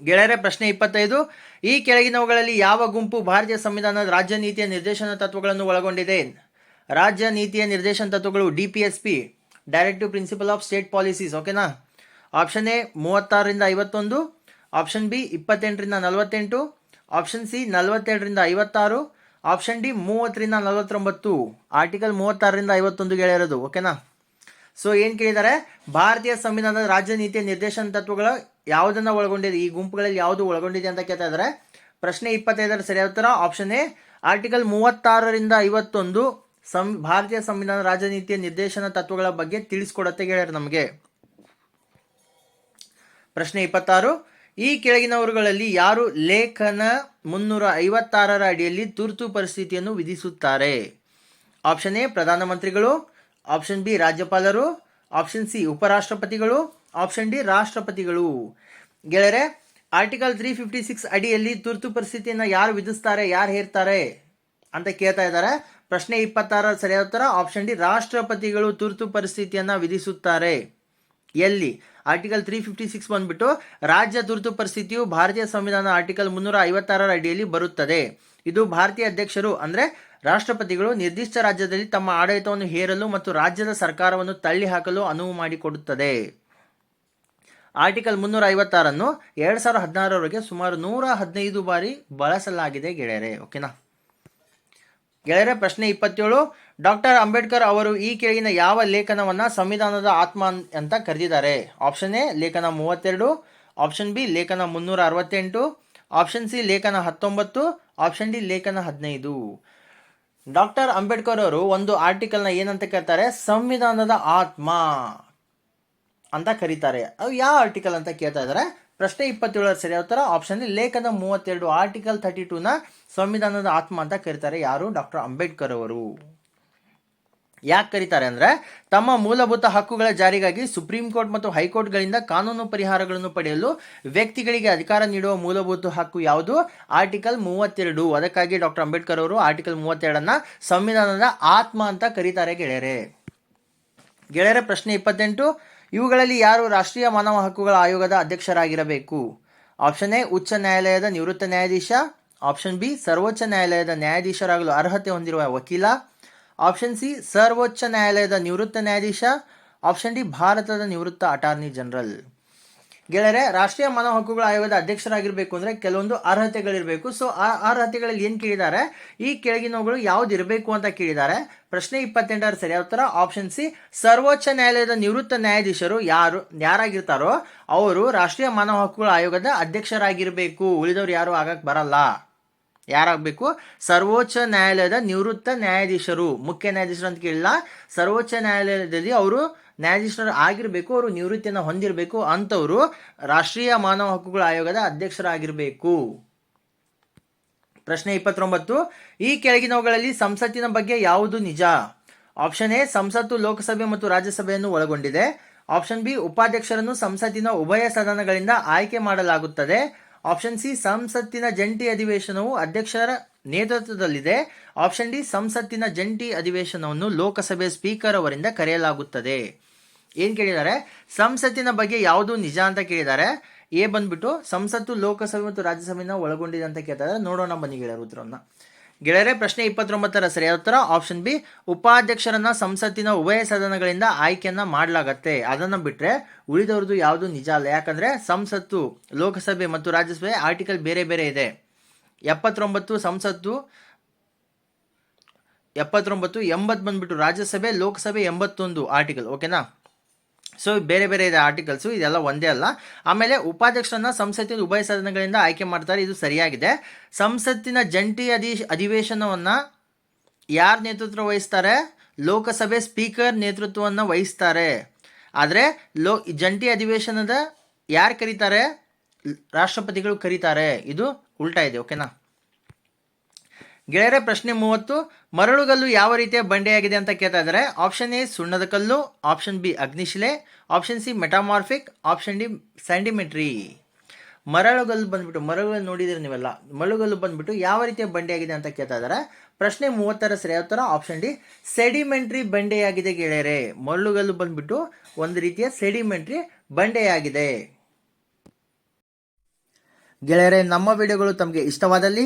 [SPEAKER 1] ಗೆಳೆಯರೆ, ಪ್ರಶ್ನೆ ಇಪ್ಪತ್ತೈದು. ಈ ಕೆಳಗಿನವುಗಳಲ್ಲಿ ಯಾವ ಗುಂಪು ಭಾರತೀಯ ಸಂವಿಧಾನದ ರಾಜ್ಯ ನೀತಿಯ ನಿರ್ದೇಶನ ತತ್ವಗಳನ್ನು ಒಳಗೊಂಡಿದೆ? ರಾಜ್ಯ ನೀತಿಯ ನಿರ್ದೇಶನ ತತ್ವಗಳು D P S P directive principle of state policies ಓಕೆನಾ ಆಪ್ಷನ್ ಎ ಮೂವತ್ತಾರರಿಂದ ಐವತ್ತೊಂದು. ಆಪ್ಷನ್ ಬಿ ಇಪ್ಪತ್ತೆಂಟರಿಂದ ನಲವತ್ತೆಂಟು. ಆಪ್ಷನ್ ಸಿ ನಲವತ್ತೆರಡರಿಂದ ಐವತ್ತಾರು. ಆಪ್ಷನ್ ಡಿ ಮೂವತ್ತರಿಂದ ನಲವತ್ತೊಂಬತ್ತು ಆರ್ಟಿಕಲ್ ಮೂವತ್ತಾರರಿಂದ ಐವತ್ತೊಂದು ಗೆಳೆಯರದು ಓಕೆನಾ ಸೊ ಏನು ಕೇಳಿದ್ದಾರೆ ಭಾರತೀಯ ಸಂವಿಧಾನದ ರಾಜ್ಯ ನೀತಿಯ ನಿರ್ದೇಶನ ತತ್ವಗಳ ಯಾವುದನ್ನು ಒಳಗೊಂಡಿದೆ? ಈ ಗುಂಪುಗಳಲ್ಲಿ ಯಾವುದು ಒಳಗೊಂಡಿದೆ ಅಂತ ಕೇಳ್ತಾ ಇದ್ದಾರೆ ಪ್ರಶ್ನೆ ಇಪ್ಪತ್ತೈದರ ಸರಿಯಾದ ಉತ್ತರ ಆಪ್ಷನ್ ಎ ಆರ್ಟಿಕಲ್ ಮೂವತ್ತಾರರಿಂದ ಐವತ್ತೊಂದು, ಸಂ, ಭಾರತೀಯ ಸಂವಿಧಾನ ರಾಜ್ಯ ನೀತಿಯ ನಿರ್ದೇಶನ ತತ್ವಗಳ ಬಗ್ಗೆ ತಿಳಿಸ್ಕೊಡತ್ತೆ ಗೆಳೆಯರು ನಮಗೆ. ಪ್ರಶ್ನೆ ಇಪ್ಪತ್ತಾರು ಈ ಕೆಳಗಿನವರುಗಳಲ್ಲಿ ಯಾರು ಲೇಖನ ಮುನ್ನೂರ ಐವತ್ತಾರರ ಅಡಿಯಲ್ಲಿ ತುರ್ತು ಪರಿಸ್ಥಿತಿಯನ್ನು ವಿಧಿಸುತ್ತಾರೆ? ಆಪ್ಷನ್ ಎ ಪ್ರಧಾನಮಂತ್ರಿಗಳು ಆಪ್ಷನ್ ಬಿ, ರಾಜ್ಯಪಾಲರು. ಆಪ್ಷನ್ ಸಿ, ಉಪರಾಷ್ಟ್ರಪತಿಗಳು. ಆಪ್ಷನ್ ಡಿ, ರಾಷ್ಟ್ರಪತಿಗಳು. ಗೆಳೆಯರೆ, ಆರ್ಟಿಕಲ್ ತ್ರೀ ಫಿಫ್ಟಿ ಸಿಕ್ಸ್ ಅಡಿಯಲ್ಲಿ ತುರ್ತು ಪರಿಸ್ಥಿತಿಯನ್ನು ಯಾರು ವಿಧಿಸ್ತಾರೆ, ಯಾರು ಹೇರ್ತಾರೆ ಅಂತ ಕೇಳ್ತಾ ಇದ್ದಾರೆ. ಪ್ರಶ್ನೆ ಇಪ್ಪತ್ತಾರ ಸರಿಯಾದ ಉತ್ತರ, ಆಪ್ಷನ್ ಡಿ, ರಾಷ್ಟ್ರಪತಿಗಳು ತುರ್ತು ಪರಿಸ್ಥಿತಿಯನ್ನು ವಿಧಿಸುತ್ತಾರೆ. ಎಲ್ಲಿ? ಆರ್ಟಿಕಲ್ ತ್ರೀ ಫಿಫ್ಟಿ ಸಿಕ್ಸ್ ಬಂದ್ಬಿಟ್ಟು, ರಾಜ್ಯ ತುರ್ತು ಪರಿಸ್ಥಿತಿಯು ಭಾರತೀಯ ಸಂವಿಧಾನ ಆರ್ಟಿಕಲ್ ಮುನ್ನೂರ ಐವತ್ತಾರರ ಅಡಿಯಲ್ಲಿ ಬರುತ್ತದೆ. ಇದು ಭಾರತೀಯ ಅಧ್ಯಕ್ಷರು, ಅಂದರೆ ರಾಷ್ಟ್ರಪತಿಗಳು, ನಿರ್ದಿಷ್ಟ ರಾಜ್ಯದಲ್ಲಿ ತಮ್ಮ ಆಡಳಿತವನ್ನು ಹೇರಲು ಮತ್ತು ರಾಜ್ಯದ ಸರ್ಕಾರವನ್ನು ತಳ್ಳಿ ಹಾಕಲು ಅನುವು ಮಾಡಿಕೊಡುತ್ತದೆ. ಆರ್ಟಿಕಲ್ ಮುನ್ನೂರ ಐವತ್ತಾರನ್ನು ಎರಡು ಸಾವಿರದ ಹದಿನಾರರವರೆಗೆ ಸುಮಾರು ನೂರ ಹದಿನೈದು ಬಾರಿ ಬಳಸಲಾಗಿದೆ ಗೆಳೆಯರೆ ಓಕೆನಾ ಗೆಳೆಯರೆ, ಪ್ರಶ್ನೆ ಇಪ್ಪತ್ತೇಳು. ಡಾಕ್ಟರ್ ಅಂಬೇಡ್ಕರ್ ಅವರು ಈ ಕೆಳಗಿನ ಯಾವ ಲೇಖನವನ್ನು ಸಂವಿಧಾನದ ಆತ್ಮ ಅಂತ ಕರೆದಿದ್ದಾರೆ? ಆಪ್ಷನ್ ಎ, ಲೇಖನ ಮೂವತ್ತೆರಡು, ಆಪ್ಷನ್ ಬಿ, ಲೇಖನ ಮುನ್ನೂರ ಅರವತ್ತೆಂಟು, ಆಪ್ಷನ್ ಸಿ, ಲೇಖನ ಹತ್ತೊಂಬತ್ತು, ಆಪ್ಷನ್ ಡಿ, ಲೇಖನ ಹದಿನೈದು. ಡಾಕ್ಟರ್ ಅಂಬೇಡ್ಕರ್ ಅವರು ಒಂದು ಆರ್ಟಿಕಲ್ನ ಏನಂತ ಕರೀತಾರೆ? ಸಂವಿಧಾನದ ಆತ್ಮ ಅಂತ ಕರೀತಾರೆ. ಅವು ಯಾವ ಆರ್ಟಿಕಲ್ ಅಂತ ಕೇಳ್ತಾ ಇದ್ದಾರೆ? ಪ್ರಶ್ನೆ ಇಪ್ಪತ್ತೇಳರ ಸರಿಯಾದ ಉತ್ತರ, ಆಪ್ಷನ್ ಲೇಖನ ಮೂವತ್ತೆರಡು, ಆರ್ಟಿಕಲ್ ಥರ್ಟಿ ಟೂನ ಸಂವಿಧಾನದ ಆತ್ಮ ಅಂತ ಕರೀತಾರೆ ಯಾರು? ಡಾಕ್ಟರ್ ಅಂಬೇಡ್ಕರ್ ಅವರು. ಯಾಕೆ ಕರೀತಾರೆ ಅಂದರೆ ತಮ್ಮ ಮೂಲಭೂತ ಹಕ್ಕುಗಳ ಜಾರಿಗಾಗಿ ಸುಪ್ರೀಂ ಕೋರ್ಟ್ ಮತ್ತು ಹೈಕೋರ್ಟ್ಗಳಿಂದ ಕಾನೂನು ಪರಿಹಾರಗಳನ್ನು ಪಡೆಯಲು ವ್ಯಕ್ತಿಗಳಿಗೆ ಅಧಿಕಾರ ನೀಡುವ ಮೂಲಭೂತ ಹಕ್ಕು ಯಾವುದು? ಆರ್ಟಿಕಲ್ ಮೂವತ್ತೆರಡು. ಅದಕ್ಕಾಗಿ ಡಾಕ್ಟರ್ ಅಂಬೇಡ್ಕರ್ ಅವರು ಆರ್ಟಿಕಲ್ ಮೂವತ್ತೆರಡನ್ನ ಸಂವಿಧಾನದ ಆತ್ಮ ಅಂತ ಕರೀತಾರೆ ಗೆಳೆಯರೆ. ಗೆಳೆಯರ, ಪ್ರಶ್ನೆ ಇಪ್ಪತ್ತೆಂಟು. ಇವುಗಳಲ್ಲಿ ಯಾರು ರಾಷ್ಟ್ರೀಯ ಮಾನವ ಹಕ್ಕುಗಳ ಆಯೋಗದ ಅಧ್ಯಕ್ಷರಾಗಿರಬೇಕು? ಆಪ್ಷನ್ ಎ, ಉಚ್ಚ ನ್ಯಾಯಾಲಯದ ನಿವೃತ್ತ ನ್ಯಾಯಾಧೀಶ. ಆಪ್ಷನ್ ಬಿ, ಸರ್ವೋಚ್ಚ ನ್ಯಾಯಾಲಯದ ನ್ಯಾಯಾಧೀಶರಾಗಲು ಅರ್ಹತೆ ಹೊಂದಿರುವ ವಕೀಲ. ಆಪ್ಷನ್ ಸಿ, ಸರ್ವೋಚ್ಚ ನ್ಯಾಯಾಲಯದ ನಿವೃತ್ತ ನ್ಯಾಯಾಧೀಶ. ಆಪ್ಷನ್ ಡಿ, ಭಾರತದ ನಿವೃತ್ತ ಅಟಾರ್ನಿ ಜನರಲ್. ಗೆಳೆಯರೆ, ರಾಷ್ಟ್ರೀಯ ಮಾನವ ಹಕ್ಕುಗಳ ಆಯೋಗದ ಅಧ್ಯಕ್ಷರಾಗಿರಬೇಕು ಅಂದರೆ ಕೆಲವೊಂದು ಅರ್ಹತೆಗಳಿರಬೇಕು. ಸೊ ಆ ಅರ್ಹತೆಗಳಲ್ಲಿ ಏನು ಕೇಳಿದ್ದಾರೆ? ಈ ಕೆಳಗಿನವುಗಳು ಯಾವ್ದು ಇರಬೇಕು ಅಂತ ಕೇಳಿದ್ದಾರೆ. ಪ್ರಶ್ನೆ ಇಪ್ಪತ್ತೆಂಟರ ಸರಿಯಾದ ಉತ್ತರ, ಆಪ್ಷನ್ ಸಿ, ಸರ್ವೋಚ್ಚ ನ್ಯಾಯಾಲಯದ ನಿವೃತ್ತ ನ್ಯಾಯಾಧೀಶರು ಯಾರು, ಯಾರಾಗಿರ್ತಾರೋ, ಅವರು ರಾಷ್ಟ್ರೀಯ ಮಾನವ ಹಕ್ಕುಗಳ ಆಯೋಗದ ಅಧ್ಯಕ್ಷರಾಗಿರಬೇಕು. ಉಳಿದವರು ಯಾರು ಆಗಕ್ಕೆ ಬರಲ್ಲ. ಯಾರಾಗಬೇಕು? ಸರ್ವೋಚ್ಚ ನ್ಯಾಯಾಲಯದ ನಿವೃತ್ತ ನ್ಯಾಯಾಧೀಶರು, ಮುಖ್ಯ ನ್ಯಾಯಾಧೀಶರು ಅಂತ ಕೇಳಿಲ್ಲ. ಸರ್ವೋಚ್ಚ ನ್ಯಾಯಾಲಯದಲ್ಲಿ ಅವರು ನ್ಯಾಯಾಧೀಶರು ಆಗಿರಬೇಕು, ಅವರು ನಿವೃತ್ತಿಯನ್ನು ಹೊಂದಿರಬೇಕು ಅಂಥವರು ರಾಷ್ಟ್ರೀಯ ಮಾನವ ಹಕ್ಕುಗಳ ಆಯೋಗದ ಅಧ್ಯಕ್ಷರಾಗಿರಬೇಕು. ಪ್ರಶ್ನೆ ಇಪ್ಪತ್ತೊಂಬತ್ತು. ಈ ಕೆಳಗಿನವುಗಳಲ್ಲಿ ಸಂಸತ್ತಿನ ಬಗ್ಗೆ ಯಾವುದು ನಿಜ? ಆಪ್ಷನ್ ಎ, ಸಂಸತ್ತು ಲೋಕಸಭೆ ಮತ್ತು ರಾಜ್ಯಸಭೆಯನ್ನು ಒಳಗೊಂಡಿದೆ. ಆಪ್ಷನ್ ಬಿ, ಉಪಾಧ್ಯಕ್ಷರನ್ನು ಸಂಸತ್ತಿನ ಉಭಯ ಸದನಗಳಿಂದ ಆಯ್ಕೆ ಮಾಡಲಾಗುತ್ತದೆ. ಆಪ್ಷನ್ ಸಿ ಸಂಸತ್ತಿನ ಜಂಟಿ ಅಧಿವೇಶನವು ಅಧ್ಯಕ್ಷರ ನೇತೃತ್ವದಲ್ಲಿದೆ. ಆಪ್ಷನ್ ಡಿ ಸಂಸತ್ತಿನ ಜಂಟಿ ಅಧಿವೇಶನವನ್ನು ಲೋಕಸಭೆ ಸ್ಪೀಕರ್ ಅವರಿಂದ ಕರೆಯಲಾಗುತ್ತದೆ. ಏನು ಕೇಳಿದ್ದಾರೆ? ಸಂಸತ್ತಿನ ಬಗ್ಗೆ ಯಾವುದು ನಿಜ ಅಂತ ಕೇಳಿದ್ದಾರೆ? ಎ ಬಂದ್ಬಿಟ್ಟು ಸಂಸತ್ತು, ಲೋಕಸಭೆ ಮತ್ತು ರಾಜ್ಯಸಭೆನ ಒಳಗೊಂಡಿದೆ ಅಂತ ಕೇಳ್ತಾರೆ ನೋಡೋಣ ಬನ್ನಿ ಗೆಳೆಯರು ಉತ್ತರವನ್ನು. ಗೆಳೆಯರೆ, ಪ್ರಶ್ನೆ ಇಪ್ಪತ್ತೊಂಬತ್ತರ ಸರಿಯಾದ ಉತ್ತರ ಆಪ್ಷನ್ ಬಿ ಉಪಾಧ್ಯಕ್ಷರನ್ನ ಸಂಸತ್ತಿನ ಉಭಯ ಸದನಗಳಿಂದ ಆಯ್ಕೆಯನ್ನ ಮಾಡಲಾಗತ್ತೆ. ಅದನ್ನು ಬಿಟ್ಟರೆ ಉಳಿದವ್ರದ್ದು ಯಾವುದು ನಿಜ ಅಲ್ಲ. ಯಾಕಂದ್ರೆ ಸಂಸತ್ತು, ಲೋಕಸಭೆ ಮತ್ತು ರಾಜ್ಯಸಭೆ ಆರ್ಟಿಕಲ್ ಬೇರೆ ಬೇರೆ ಇದೆ. ಎಪ್ಪತ್ತೊಂಬತ್ತು ಸಂಸತ್ತು, ಎಪ್ಪತ್ತೊಂಬತ್ತು ಎಂಬತ್ತು ಬಂದ್ಬಿಟ್ಟು ರಾಜ್ಯಸಭೆ, ಲೋಕಸಭೆ ಎಂಬತ್ತೊಂದು ಆರ್ಟಿಕಲ್ ಓಕೆನಾ ಸೊ ಬೇರೆ ಬೇರೆ ಇದೆ ಆರ್ಟಿಕಲ್ಸು ಇದೆಲ್ಲ ಒಂದೇ ಅಲ್ಲ. ಆಮೇಲೆ ಉಪಾಧ್ಯಕ್ಷರನ್ನ ಸಂಸತ್ತಿನ ಉಭಯ ಸದನಗಳಿಂದ ಆಯ್ಕೆ ಮಾಡ್ತಾರೆ, ಇದು ಸರಿಯಾಗಿದೆ. ಸಂಸತ್ತಿನ ಜಂಟಿ ಅಧಿ, ಅಧಿವೇಶನವನ್ನು ಯಾರು ನೇತೃತ್ವ ವಹಿಸ್ತಾರೆ? ಲೋಕಸಭೆ ಸ್ಪೀಕರ್ ನೇತೃತ್ವವನ್ನು ವಹಿಸ್ತಾರೆ. ಆದರೆ, ಲೋ, ಜಂಟಿ ಅಧಿವೇಶನದ ಯಾರು ಕರೀತಾರೆ? ರಾಷ್ಟ್ರಪತಿಗಳು ಕರೀತಾರೆ. ಇದು ಉಲ್ಟಾ ಇದೆ ಓಕೆನಾ ಗೆಳೆಯರೆ, ಪ್ರಶ್ನೆ ಮೂವತ್ತು ಮರಳುಗಲ್ಲು ಯಾವ ರೀತಿಯ ಬಂಡೆಯಾಗಿದೆ ಅಂತ ಕೇಳ್ತಾ ಇದ್ದಾರೆ. ಆಪ್ಷನ್ ಎ, ಸುಣ್ಣದ ಕಲ್ಲು, option B, ಅಗ್ನಿಶಿಲೆ, option C, metamorphic, option D, sedimentary. ಮರಳುಗಲ್ಲು ಬಂದ್ಬಿಟ್ಟು ಮರಳುಗಲ್ಲು ನೋಡಿದ್ರೆ ನೀವೆಲ್ಲ ಮರಳುಗಲ್ಲು ಬಂದ್ಬಿಟ್ಟು ಯಾವ ರೀತಿಯ ಬಂಡೆಯಾಗಿದೆ ಅಂತ ಕೇಳ್ತಾ ಇದ್ದಾರೆ. ಪ್ರಶ್ನೆ ಮೂವತ್ತರ ಸರಿಯಾದ ಉತ್ತರ, ಆಪ್ಷನ್ ಡಿ, ಸೆಡಿಮೆಂಟ್ರಿ ಬಂಡೆಯಾಗಿದೆ ಗೆಳೆಯರೆ. ಮರಳುಗಲ್ಲು ಬಂದ್ಬಿಟ್ಟು ಒಂದು ರೀತಿಯ ಸೆಡಿಮೆಂಟ್ರಿ ಬಂಡೆಯಾಗಿದೆ. ಗೆಳೆಯರೆ, ನಮ್ಮ ವಿಡಿಯೋಗಳು ತಮಗೆ ಇಷ್ಟವಾದಲ್ಲಿ